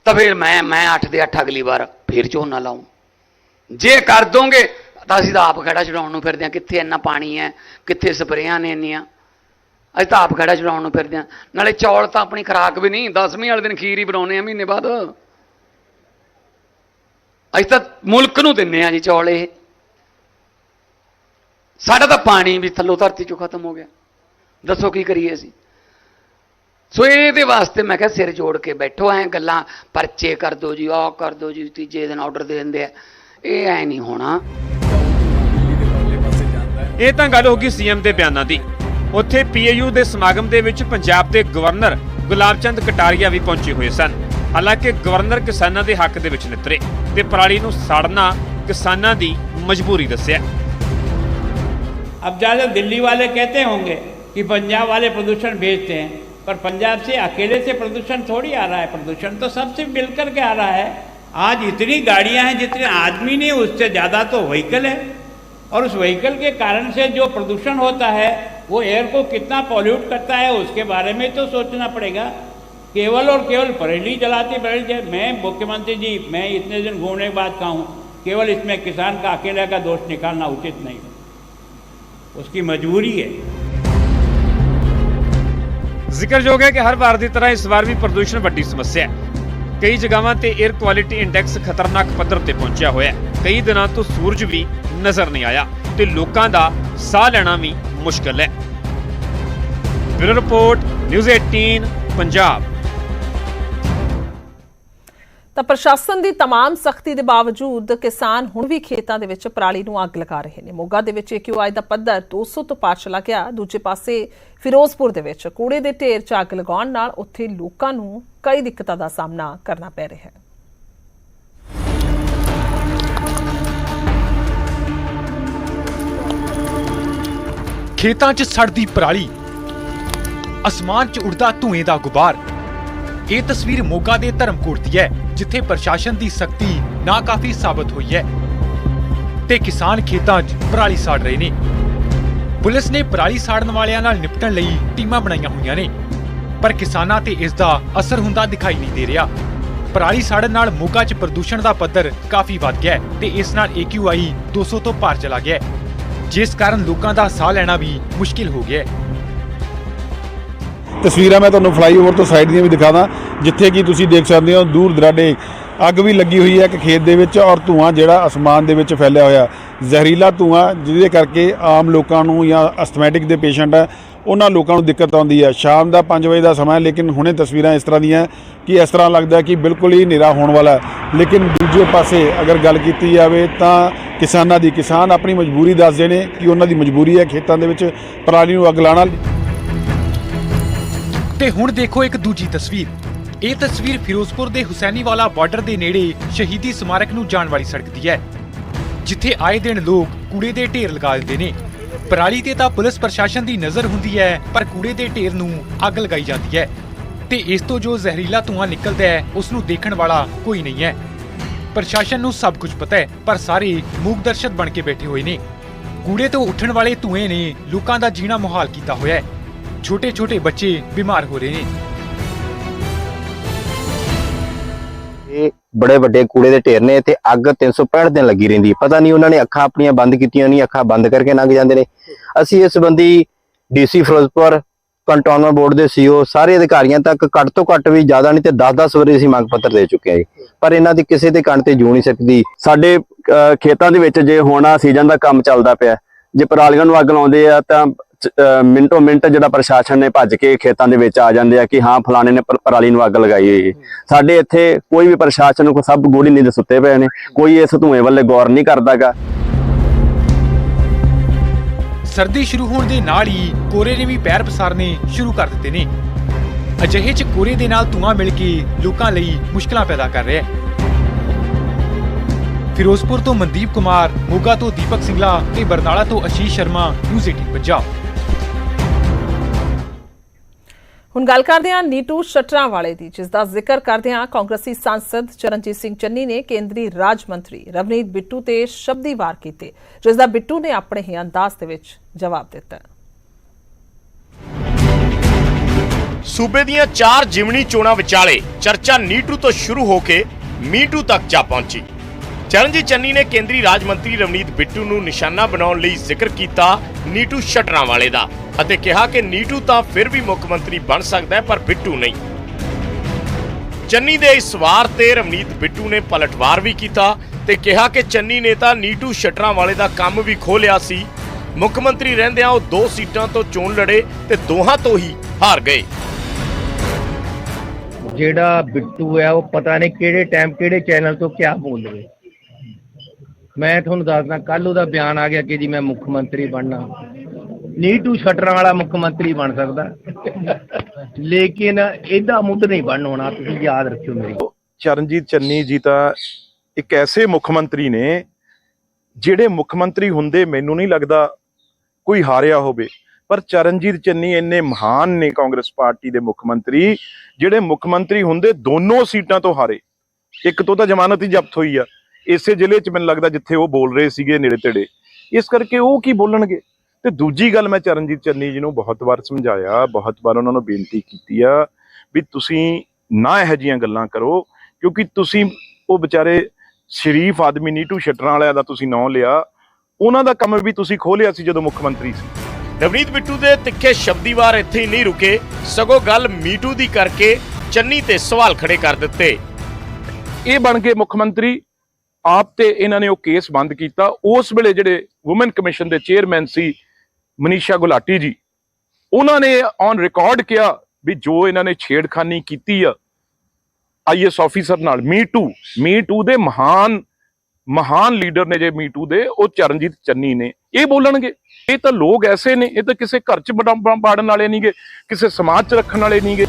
ਤਾਂ ਫਿਰ ਮੈਂ ਮੈਂ 8 ਦੇ 8 ਅਗਲੀ ਵਾਰ ਫਿਰ ਝੋਨਾ ਲਾਉਂ ਜੇ ਕਰ ਦੋਗੇ, ਤਾਂ ਅਸੀਂ ਤਾਂ ਆਪ ਖੜਾ ਚੜਾਉਣ ਨੂੰ ਫਿਰਦੇ ਹਾਂ। ਕਿੱਥੇ ਇੰਨਾ ਪਾਣੀ ਹੈ? ਕਿੱਥੇ ਸਪਰੇਆਂ ਨੇ ਇੰਨੀਆਂ? ਅਸੀਂ ਤਾਂ ਆਪ ਖੜਾ ਚੜਾਉਣ ਨੂੰ ਫਿਰਦੇ ਹਾਂ। ਨਾਲੇ ਚੌਲ ਤਾਂ ਆਪਣੀ ਖਰਾਕ ਵੀ ਨਹੀਂ 10ਵੀਂ ਵਾਲੇ ਦਿਨ ਖੀਰ ਹੀ ਬਣਾਉਨੇ ਆ ਮਹੀਨੇ ਬਾਅਦ। ਅਸੀਂ ਤਾਂ ਮੁਲਕ ਨੂੰ ਦਿੰਨੇ ਆ ਜੀ ਚੌਲ ਇਹ। ਸਾਡਾ ਤਾਂ ਪਾਣੀ ਵੀ ਥੱਲੋਂ ਧਰਤੀ ਚੋਂ ਖਤਮ ਹੋ ਗਿਆ। ਦੱਸੋ ਕੀ ਕਰੀਏ ਅਸੀਂ? ਸੋ ਇਹਦੇ ਵਾਸਤੇ ਮੈਂ ਕਿਹਾ ਸਿਰ ਜੋੜ ਕੇ ਬੈਠੋ, ਐ ਗੱਲਾਂ ਪਰਚੇ ਕਰ ਦਿਓ ਜੀ, ਆਹ ਕਰ ਦਿਓ ਜੀ, ਤੀਜੇ ਦਿਨ ਆਰਡਰ ਦੇ ਦਿੰਦੇ ਆ। ਇਹ ਐ ਨਹੀਂ ਹੋਣਾ ਇਹ ਤਾਂ ਗੱਲ ਹੋ ਗਈ ਸੀਐਮ ਦੇ ਬਿਆਨਾਂ ਦੀ ਉੱਥੇ ਪੀਏਯੂ ਦੇ ਸਮਾਗਮ ਦੇ ਵਿੱਚ ਪੰਜਾਬ ਦੇ ਗਵਰਨਰ ਗੁਲਾਬ ਚੰਦ ਕਟਾਰੀਆ ਵੀ ਪਹੁੰਚੇ ਹੋਏ ਸਨ ਹਾਲਾਂਕਿ ਗਵਰਨਰ ਕਿਸਾਨਾਂ ਦੇ ਹੱਕ ਦੇ ਵਿੱਚ ਨਿਤਰੇ ਤੇ ਪਰਾਲੀ ਨੂੰ ਸਾੜਨਾ ਕਿਸਾਨਾਂ ਦੀ ਮਜਬੂਰੀ ਦੱਸਿਆ अब ज़्यादा दिल्ली वाले कहते होंगे कि पंजाब वाले प्रदूषण भेजते हैं पर पंजाब से अकेले से प्रदूषण थोड़ी आ रहा है प्रदूषण तो सबसे मिलकर के आ रहा है आज इतनी गाड़ियां हैं जितने आदमी नहीं उससे ज़्यादा तो व्हीकल है और उस व्हीकल के कारण से जो प्रदूषण होता है वो एयर को कितना पॉल्यूट करता है उसके बारे में तो सोचना पड़ेगा केवल और केवल परेली जलाते परेली मैं मुख्यमंत्री जी मैं इतने दिन घूमने के बाद कहूँ केवल इसमें किसान का अकेले का दोष निकालना उचित नहीं उसकी मजबूरी है ਜ਼ਿਕਰਯੋਗ ਹੈ ਕਿ ਹਰ ਵਾਰ ਦੀ ਤਰ੍ਹਾਂ ਇਸ ਵਾਰ ਵੀ ਪ੍ਰਦੂਸ਼ਣ ਵੱਡੀ ਸਮੱਸਿਆ ਹੈ ਕਈ ਜਗ੍ਹਾਵਾਂ ਤੇ 에ਅਰ ਕੁਆਲਿਟੀ ਇੰਡੈਕਸ ਖਤਰਨਾਕ ਪੱਧਰ ਤੇ ਪਹੁੰਚਿਆ ਹੋਇਆ ਹੈ। ਕਈ ਦਿਨਾਂ ਤੋਂ ਸੂਰਜ ਵੀ ਨਜ਼ਰ ਨਹੀਂ ਆਇਆ ਤੇ ਲੋਕਾਂ ਦਾ ਸਾਹ ਲੈਣਾ ਵੀ ਮੁਸ਼ਕਲ ਹੈ। Bureau report, news 18 Punjab. ਤਾਂ ਪ੍ਰਸ਼ਾਸਨ ਦੀ तमाम ਸਖਤੀ ਦੇ ਬਾਵਜੂਦ ਕਿਸਾਨ ਹੁਣ ਵੀ ਖੇਤਾਂ ਦੇ ਵਿੱਚ ਪਰਾਲੀ ਨੂੰ ਅੱਗ ਲਗਾ ਰਹੇ ਨੇ ਮੋਗਾ ਦੇ ਵਿੱਚ AQI ਦਾ ਪੱਧਰ 200 ਤੋਂ ਪਾਰ ਚਲਾ ਗਿਆ ਦੂਜੇ ਪਾਸੇ ਫਿਰੋਜ਼ਪੁਰ ਦੇ ਵਿੱਚ ਕੂੜੇ ਦੇ ਢੇਰ 'ਚ ਅੱਗ ਲਗਾਉਣ ਨਾਲ ਉੱਥੇ ਲੋਕਾਂ ਨੂੰ ਕਈ ਦਿੱਕਤਾਂ ਦਾ ਸਾਹਮਣਾ ਕਰਨਾ ਪੈ ਰਿਹਾ ਹੈ ਖੇਤਾਂ 'ਚ ਸੜਦੀ ਪਰਾਲੀ ਅਸਮਾਨ 'ਚ ਉੜਦਾ ਧੂਏ ਦਾ ਗੁਬਾਰ ਇਹ ਤਸਵੀਰ ਮੋਗਾ ਦੇ ਧਰਮਕੋਟ ਦੀ ਹੈ, ਜਿੱਥੇ ਪ੍ਰਸ਼ਾਸਨ ਦੀ ਸਖਤੀ ਨਾਕਾਫੀ ਸਾਬਤ ਹੋਈ ਹੈ ਤੇ ਕਿਸਾਨ ਖੇਤਾਂ 'ਚ ਪਰਾਲੀ ਸਾੜ ਰਹੇ ਨੇ। ਪੁਲਿਸ ਨੇ ਪਰਾਲੀ ਸਾੜਨ ਵਾਲਿਆਂ ਨਾਲ ਨਿਪਟਣ ਲਈ ਟੀਮਾਂ ਬਣਾਈਆਂ ਹੋਈਆਂ ਨੇ, ਪਰ ਕਿਸਾਨਾਂ ਤੇ ਇਸ ਦਾ ਅਸਰ ਹੁੰਦਾ ਦਿਖਾਈ ਨਹੀਂ ਦੇ ਰਿਹਾ। ਪਰਾਲੀ ਸਾੜਨ ਨਾਲ ਮੋਗਾ 'ਚ ਪ੍ਰਦੂਸ਼ਣ ਦਾ ਪੱਧਰ ਕਾਫੀ ਵੱਧ ਗਿਆ ਹੈ ਤੇ ਇਸ ਨਾਲ AQI 200 ਤੋਂ ਪਾਰ ਚਲਾ ਗਿਆ ਜਿਸ ਕਾਰਨ ਲੋਕਾਂ ਦਾ ਸਾਹ ਲੈਣਾ ਵੀ ਮੁਸ਼ਕਿਲ ਹੋ ਗਿਆ ਹੈ। ਤਸਵੀਰਾਂ ਮੈਂ ਤੁਹਾਨੂੰ ਫਲਾਈਓਵਰ ਤੋਂ ਸਾਈਡ ਦੀਆਂ ਵੀ ਦਿਖਾਦਾ, ਜਿੱਥੇ ਕਿ ਤੁਸੀਂ ਦੇਖ ਸਕਦੇ ਹੋ ਦੂਰ ਦਰਾਡੇ ਅੱਗ ਵੀ ਲੱਗੀ ਹੋਈ ਹੈ ਇੱਕ ਖੇਤ ਦੇ ਵਿੱਚ ਔਰ ਧੂਆਂ ਜਿਹੜਾ ਅਸਮਾਨ ਦੇ ਵਿੱਚ ਫੈਲਿਆ ਹੋਇਆ। ਜ਼ਹਿਰੀਲਾ ਧੂਆਂ, ਜਿਹਦੇ ਕਰਕੇ ਆਮ ਲੋਕਾਂ ਨੂੰ ਜਾਂ ਅਸਥਮੈਟਿਕ ਦੇ ਪੇਸ਼ੈਂਟ ਹੈ ਉਹਨਾਂ ਲੋਕਾਂ ਨੂੰ ਦਿੱਕਤ ਆਉਂਦੀ ਹੈ। ਸ਼ਾਮ ਦਾ 5 ਵਜੇ ਦਾ ਸਮਾਂ ਲੇਕਿਨ ਹੁਣੇ ਤਸਵੀਰਾਂ ਇਸ ਤਰ੍ਹਾਂ ਦੀਆਂ ਕਿ ਇਸ ਤਰ੍ਹਾਂ ਲੱਗਦਾ ਕਿ ਬਿਲਕੁਲ ਹੀ ਹਨੇਰਾ ਹੋਣ ਵਾਲਾ ਲੇਕਿਨ ਦੂਜੇ ਪਾਸੇ ਅਗਰ ਗੱਲ ਕੀਤੀ ਜਾਵੇ ਤਾਂ ਕਿਸਾਨਾਂ ਦੀ ਕਿਸਾਨ ਆਪਣੀ ਮਜਬੂਰੀ ਦੱਸਦੇ ਨੇ ਕਿ ਉਹਨਾਂ ਦੀ ਮਜਬੂਰੀ ਹੈ ਖੇਤਾਂ ਦੇ ਵਿੱਚ ਪਰਾਲੀ ਨੂੰ ਅੱਗ ਲਾਣਾ ਤੇ ਹੁਣ ਦੇਖੋ ਇੱਕ ਦੂਜੀ ਤਸਵੀਰ। ਇਹ ਤਸਵੀਰ ਫਿਰੋਜ਼ਪੁਰ ਦੇ ਹੁਸੈਨੀਵਾਲਾ ਬਾਰਡਰ ਦੇ ਨੇੜੇ ਸ਼ਹੀਦੀ ਸਮਾਰਕ ਨੂੰ ਜਾਣ ਵਾਲੀ ਸੜਕ ਦੀ ਹੈ। ਜਿੱਥੇ ਆਏ ਦਿਨ ਲੋਕ ਕੂੜੇ ਦੇ ਢੇਰ ਲਗਾ ਦਿੰਦੇ ਨੇ। ਪਰਾਲੀ ਤੇ ਤਾਂ ਪੁਲਿਸ ਪ੍ਰਸ਼ਾਸਨ ਦੀ ਨਜ਼ਰ ਹੁੰਦੀ ਹੈ, ਪਰ ਕੂੜੇ ਦੇ ਢੇਰ ਨੂੰ ਅੱਗ ਲਗਾਈ ਜਾਂਦੀ ਹੈ। ਤੇ ਇਸ ਤੋਂ ਜੋ ਜ਼ਹਿਰੀਲਾ ਧੂਆਂ ਨਿਕਲਦਾ ਹੈ, ਉਸ ਨੂੰ ਦੇਖਣ ਵਾਲਾ ਕੋਈ ਨਹੀਂ ਹੈ। ਪ੍ਰਸ਼ਾਸਨ ਨੂੰ ਸਭ ਕੁਝ ਪਤਾ ਹੈ, ਪਰ ਸਾਰੇ ਮੂਕ ਦਰਸ਼ਕ ਬਣ ਕੇ ਬੈਠੇ ਹੋਏ ਨੇ। ਕੂੜੇ ਤੋਂ ਉੱਠਣ ਵਾਲੇ ਧੂਏ ਨੇ ਲੋਕਾਂ ਦਾ ਜੀਣਾ ਮੁਹਾਲ ਕੀਤਾ ਹੋਇਆ ਹੈ। ਛੋਟੇ ਛੋਟੇ ਬੱਚੇ ਬਿਮਾਰ ਹੋ ਰਹੇ ਨੇ। ਇਹ ਬੜੇ ਵੱਡੇ ਕੂੜੇ ਦੇ ਢੇਰ ਨੇ ਤੇ ਅੱਗ 365 ਦਿਨ ਲੱਗੀ ਰਹਿੰਦੀ ਪਤਾ ਨਹੀਂ ਉਹਨਾਂ ਨੇ ਅੱਖਾਂ ਆਪਣੀਆਂ ਬੰਦ ਕੀਤੀਆਂ ਨਹੀਂ, ਅੱਖਾਂ ਬੰਦ ਕਰਕੇ ਲੰਘ ਜਾਂਦੇ ਨੇ। ਅਸੀਂ ਇਸ ਸੰਬੰਧੀ ਡੀਸੀ ਫਿਰੋਜ਼ਪੁਰ ਕੰਟੋਨਮੈਂਟ ਬੋਰਡ ਦੇ ਸੀਓ, ਸਾਰੇ ਅਧਿਕਾਰੀਆਂ ਤੱਕ ਘੱਟ ਤੋਂ ਘੱਟ ਵੀ ਜ਼ਿਆਦਾ ਨਹੀਂ ਤੇ 10-10 ਵਾਰੀ ਅਸੀਂ ਮੰਗ ਪੱਤਰ ਦੇ ਚੁੱਕੇ ਹਾਂ ਜੀ। ਪਰ ਇਹਨਾਂ ਦੀ ਕਿਸੇ ਦੇ ਕੰਨ ਤੇ ਜੂ ਨਹੀਂ ਸਕਦੀ। ਸਾਡੇ ਖੇਤਾਂ ਦੇ ਵਿੱਚ ਜੇ ਹੋਣਾ ਸੀਜ਼ਨ ਦਾ ਕੰਮ ਚੱਲਦਾ ਪਿਆ, ਜੇ ਪਰਾਲੀਆਂ ਨੂੰ ਅੱਗ ਲਾਉਂਦੇ ਆ ਤਾਂ ਮਿੰਟੋ ਮਿੰਟ ਜਿਹੜਾ ਪ੍ਰਸ਼ਾਸਨ ਨੇ ਭੱਜ ਕੇ ਖੇਤਾਂ ਦੇ ਵਿੱਚ ਆ ਜਾਂਦੇ ਆ ਕਿ ਹਾਂ, ਫਲਾਣੇ ਨੇ ਪਰਾਲੀ ਨੂੰ ਅੱਗ ਲਗਾਈ ਹੋਈ ਹੈ। ਸਾਡੇ ਇੱਥੇ ਕੋਈ ਵੀ ਪ੍ਰਸ਼ਾਸਨ ਨੂੰ ਸਭ ਗੋੜੀ ਨੀਂਦ ਸੁੱਤੇ ਪਏ ਨੇ। ਕੋਈ ਇਸ ਧੂਏ ਵੱਲੇ ਗੌਰ ਨਹੀਂ ਕਰਦਾਗਾ। ਸਰਦੀ ਸ਼ੁਰੂ ਹੋਣ ਦੇ ਨਾਲ ਹੀ ਕੋਰੇ ਨੇ ਵੀ ਪੈਰ ਪਸਾਰਨੇ ਸ਼ੁਰੂ ਕਰ ਦਿੱਤੇ ਨੇ। ਅਜਿਹੇ ਚ ਕੋਰੇ ਦੇ ਨਾਲ ਧੂਆਂ ਮਿਲ ਕੇ ਲੋਕਾਂ ਲਈ ਮੁਸ਼ਕਲਾਂ ਪੈਦਾ ਕਰ ਰਿਹਾ ਹੈ। ਫਿਰੋਜ਼ਪੁਰ ਤੋਂ ਮਨਦੀਪ ਕੁਮਾਰ, ਮੋਗਾ ਤੋਂ ਦੀਪਕ ਸਿੰਗਲਾ ਤੇ ਬਰਨਾਲਾ ਤੋਂ ਅਸ਼ੀਸ਼ ਸ਼ਰਮਾ, ਨਿਊਜ਼ 18 ਪੰਜਾਬ। ਹੁਣ ਗੱਲ ਕਰਦੇ ਹਾਂ ਨੀਟੂ ਸ਼ਟਰਾਂ ਵਾਲੇ ਦੀ, ਜਿਸ ਦਾ ਜ਼ਿਕਰ ਕਰਦੇ ਹਾਂ ਕਾਂਗਰਸੀ ਸਾਂਸਦ ਚਰਨਜੀਤ ਸਿੰਘ ਚੰਨੀ ਨੇ ਕੇਂਦਰੀ ਰਾਜ ਮੰਤਰੀ ਰਵਨੀਤ ਬਿੱਟੂ ਤੇ ਸ਼ਬਦੀ ਵਾਰ ਕੀਤੇ, ਜਿਸ ਦਾ ਬਿੱਟੂ ਨੇ ਆਪਣੇ ਹੀ ਅੰਦਾਜ਼ ਦੇ ਵਿੱਚ ਜਵਾਬ ਦਿੱਤਾ। ਸੂਬੇ ਦੀਆਂ ਚਾਰ ਜਿਮਣੀ ਚੋਣਾਂ ਵਿਚਾਲੇ ਚਰਚਾ ਨੀਟੂ ਤੋਂ ਸ਼ੁਰੂ ਹੋ ਕੇ ਮੀਟੂ ਤੱਕ ਜਾ ਪਹੁੰਚੀ। ਚਰਨਜੀਤ ਚੰਨੀ ਨੇ ਕੇਂਦਰੀ ਰਾਜ ਮੰਤਰੀ ਰਵਨੀਤ ਬਿੱਟੂ ਨੂੰ ਨਿਸ਼ਾਨਾ ਬਣਾਉਣ ਲਈ ਜ਼ਿਕਰ ਕੀਤਾ ਨੀਟੂ ਸ਼ਟਰਾਂ ਵਾਲੇ ਦਾ। ਅਤੇ ਕਿਹਾ ਕਿ ਨੀਟੂ ਤਾਂ ਫਿਰ ਵੀ ਮੁੱਖ ਮੰਤਰੀ ਬਣ ਸਕਦਾ ਹੈ, ਪਰ ਬਿੱਟੂ ਨਹੀਂ। ਚੰਨੀ ਦੇ ਇਸ ਵਾਰ ਤੇ ਰਵਨੀਤ ਬਿੱਟੂ ਨੇ ਪਲਟਵਾਰ ਵੀ ਕੀਤਾ ਤੇ ਕਿਹਾ ਕਿ ਚੰਨੀ ਨੇ ਤਾਂ ਨੀਟੂ ਸ਼ਟਰਾਂ ਵਾਲੇ ਦਾ ਕੰਮ ਵੀ ਖੋਲਿਆ ਸੀ। ਮੁੱਖ ਮੰਤਰੀ ਰਹਿੰਦਿਆਂ ਉਹ ਦੋ ਸੀਟਾਂ ਤੋਂ ਚੋਣ ਲੜੇ ਤੇ ਦੋਹਾਂ ਤੋਂ ਹੀ ਹਾਰ ਗਏ। ਜਿਹੜਾ ਬਿੱਟੂ ਹੈ, ਉਹ ਪਤਾ ਨਹੀਂ ਕਿਹੜੇ ਟਾਈਮ ਕਿਹੜੇ ਚੈਨਲ ਤੋਂ ਕਿਆ ਬੋਲ ਲਵੇ ਮੈਂ ਤੁਹਾਨੂੰ ਦੱਸਦਾ ਕੱਲ ਉਹਦਾ ਬਿਆਨ ਆ ਗਿਆ ਕਿ ਜੀ ਮੈਂ ਮੁੱਖ ਮੰਤਰੀ ਬਣਨਾ। ਨੀਟੂ ਸ਼ਟਰਾਂ ਵਾਲਾ ਮੁੱਖ ਮੰਤਰੀ ਬਣ ਸਕਦਾ। ਲੇਕਿਨ ਇਹਦਾ ਮੁੱਢ ਨਹੀਂ ਬਣਨ ਹੋਣਾ, ਤੁਸੀਂ ਯਾਦ ਰੱਖਿਓ ਮੇਰੀ। ਚਰਨਜੀਤ ਚੰਨੀ ਜੀ ਤਾਂ ਇੱਕ ਐਸੇ ਮੁੱਖ ਮੰਤਰੀ ਨੇ, ਜਿਹੜੇ ਮੁੱਖ ਮੰਤਰੀ ਹੁੰਦੇ ਮੈਨੂੰ ਨਹੀਂ ਲੱਗਦਾ ਕੋਈ ਹਾਰਿਆ ਹੋਵੇ। ਪਰ ਚਰਨਜੀਤ ਚੰਨੀ ਇੰਨੇ ਮਹਾਨ ਨੇ ਕਾਂਗਰਸ ਪਾਰਟੀ ਦੇ ਮੁੱਖ ਮੰਤਰੀ, ਜਿਹੜੇ ਮੁੱਖ ਮੰਤਰੀ ਹੁੰਦੇ ਦੋਨੋਂ ਸੀਟਾਂ ਤੋਂ ਹਾਰੇ। ਇੱਕ ਤੋਂ ਤਾਂ ਜ਼ਮਾਨਤ ਹੀ ਜ਼ਬਤ ਹੋਈ ਆ। ਇਸੇ ਜ਼ਿਲ੍ਹੇ 'ਚ ਮੈਨੂੰ ਲੱਗਦਾ ਜਿੱਥੇ ਉਹ ਬੋਲ ਰਹੇ ਸੀਗੇ ਨੇੜੇ ਤੇੜੇ। ਇਸ ਕਰਕੇ ਉਹ ਕੀ ਬੋਲਣਗੇ? ਤੇ ਦੂਜੀ ਗੱਲ ਮੈਂ ਚਰਨਜੀਤ ਚੰਨੀ ਜੀ ਨੂੰ ਬਹੁਤ ਵਾਰ ਸਮਝਾਇਆ ਬਹੁਤ ਵਾਰ ਉਹਨਾਂ ਨੂੰ ਬੇਨਤੀ ਕੀਤੀ ਆ ਵੀ ਤੁਸੀਂ ਨਾ ਇਹੋ ਜਿਹੀਆਂ ਗੱਲਾਂ ਕਰੋ ਕਿਉਂਕਿ ਤੁਸੀਂ ਉਹ ਵਿਚਾਰੇ ਸ਼ਰੀਫ ਆਦਮੀ ਨੀਟੂ ਸ਼ਟਰਾਂ ਵਾਲਿਆਂ ਦਾ ਤੁਸੀਂ ਨਾਂ ਲਿਆ ਉਹਨਾਂ ਦਾ ਕੰਮ ਵੀ ਤੁਸੀਂ ਖੋਲਿਆ ਸੀ ਜਦੋਂ ਮੁੱਖ ਮੰਤਰੀ ਸੀ। ਨਵਨੀਤ ਬਿੱਟੂ ਦੇ ਤਿੱਖੇ ਸ਼ਬਦੀਵਾਰ ਇੱਥੇ ਹੀ ਨਹੀਂ ਰੁਕੇ ਸਗੋਂ ਗੱਲ ਮੀਟੂ ਦੀ ਕਰਕੇ ਚੰਨੀ ਤੇ ਸਵਾਲ ਖੜੇ ਕਰ ਦਿੱਤੇ। ਇਹ ਬਣ ਕੇ ਮੁੱਖ ਮੰਤਰੀ ਆਪ ਤੇ ਇਹਨਾਂ ਨੇ ਉਹ ਕੇਸ ਬੰਦ ਕੀਤਾ। ਉਸ ਵੇਲੇ ਜਿਹੜੇ ਔਮਨ ਕਮਿਸ਼ਨ ਦੇ ਚੇਅਰਮੈਨ ਸੀ ਮਨੀਸ਼ਾ ਗੁਲਾਟੀ ਜੀ, ਉਹਨਾਂ ਨੇ ਔਨ ਰਿਕਾਰਡ ਕਿਹਾ ਵੀ ਜੋ ਇਹਨਾਂ ਨੇ ਛੇੜਖਾਨੀ ਕੀਤੀ ਆ ਆਈਐਸ ਆਫੀਸਰ ਨਾਲ ਮੀ ਟੂ ਮੀ ਟੂ ਦੇ ਮਹਾਨ ਮਹਾਨ ਲੀਡਰ ਨੇ ਜੇ ਮੀ ਟੂ ਦੇ, ਉਹ ਚਰਨਜੀਤ ਚੰਨੀ ਨੇ, ਇਹ ਬੋਲਣਗੇ। ਇਹ ਤਾਂ ਲੋਕ ਐਸੇ ਨੇ, ਇਹ ਤਾਂ ਕਿਸੇ ਘਰ 'ਚ ਬਾੜਨ ਵਾਲੇ ਨਹੀਂਗੇ, ਕਿਸੇ ਸਮਾਜ 'ਚ ਰੱਖਣ ਵਾਲੇ ਨਹੀਂਗੇ।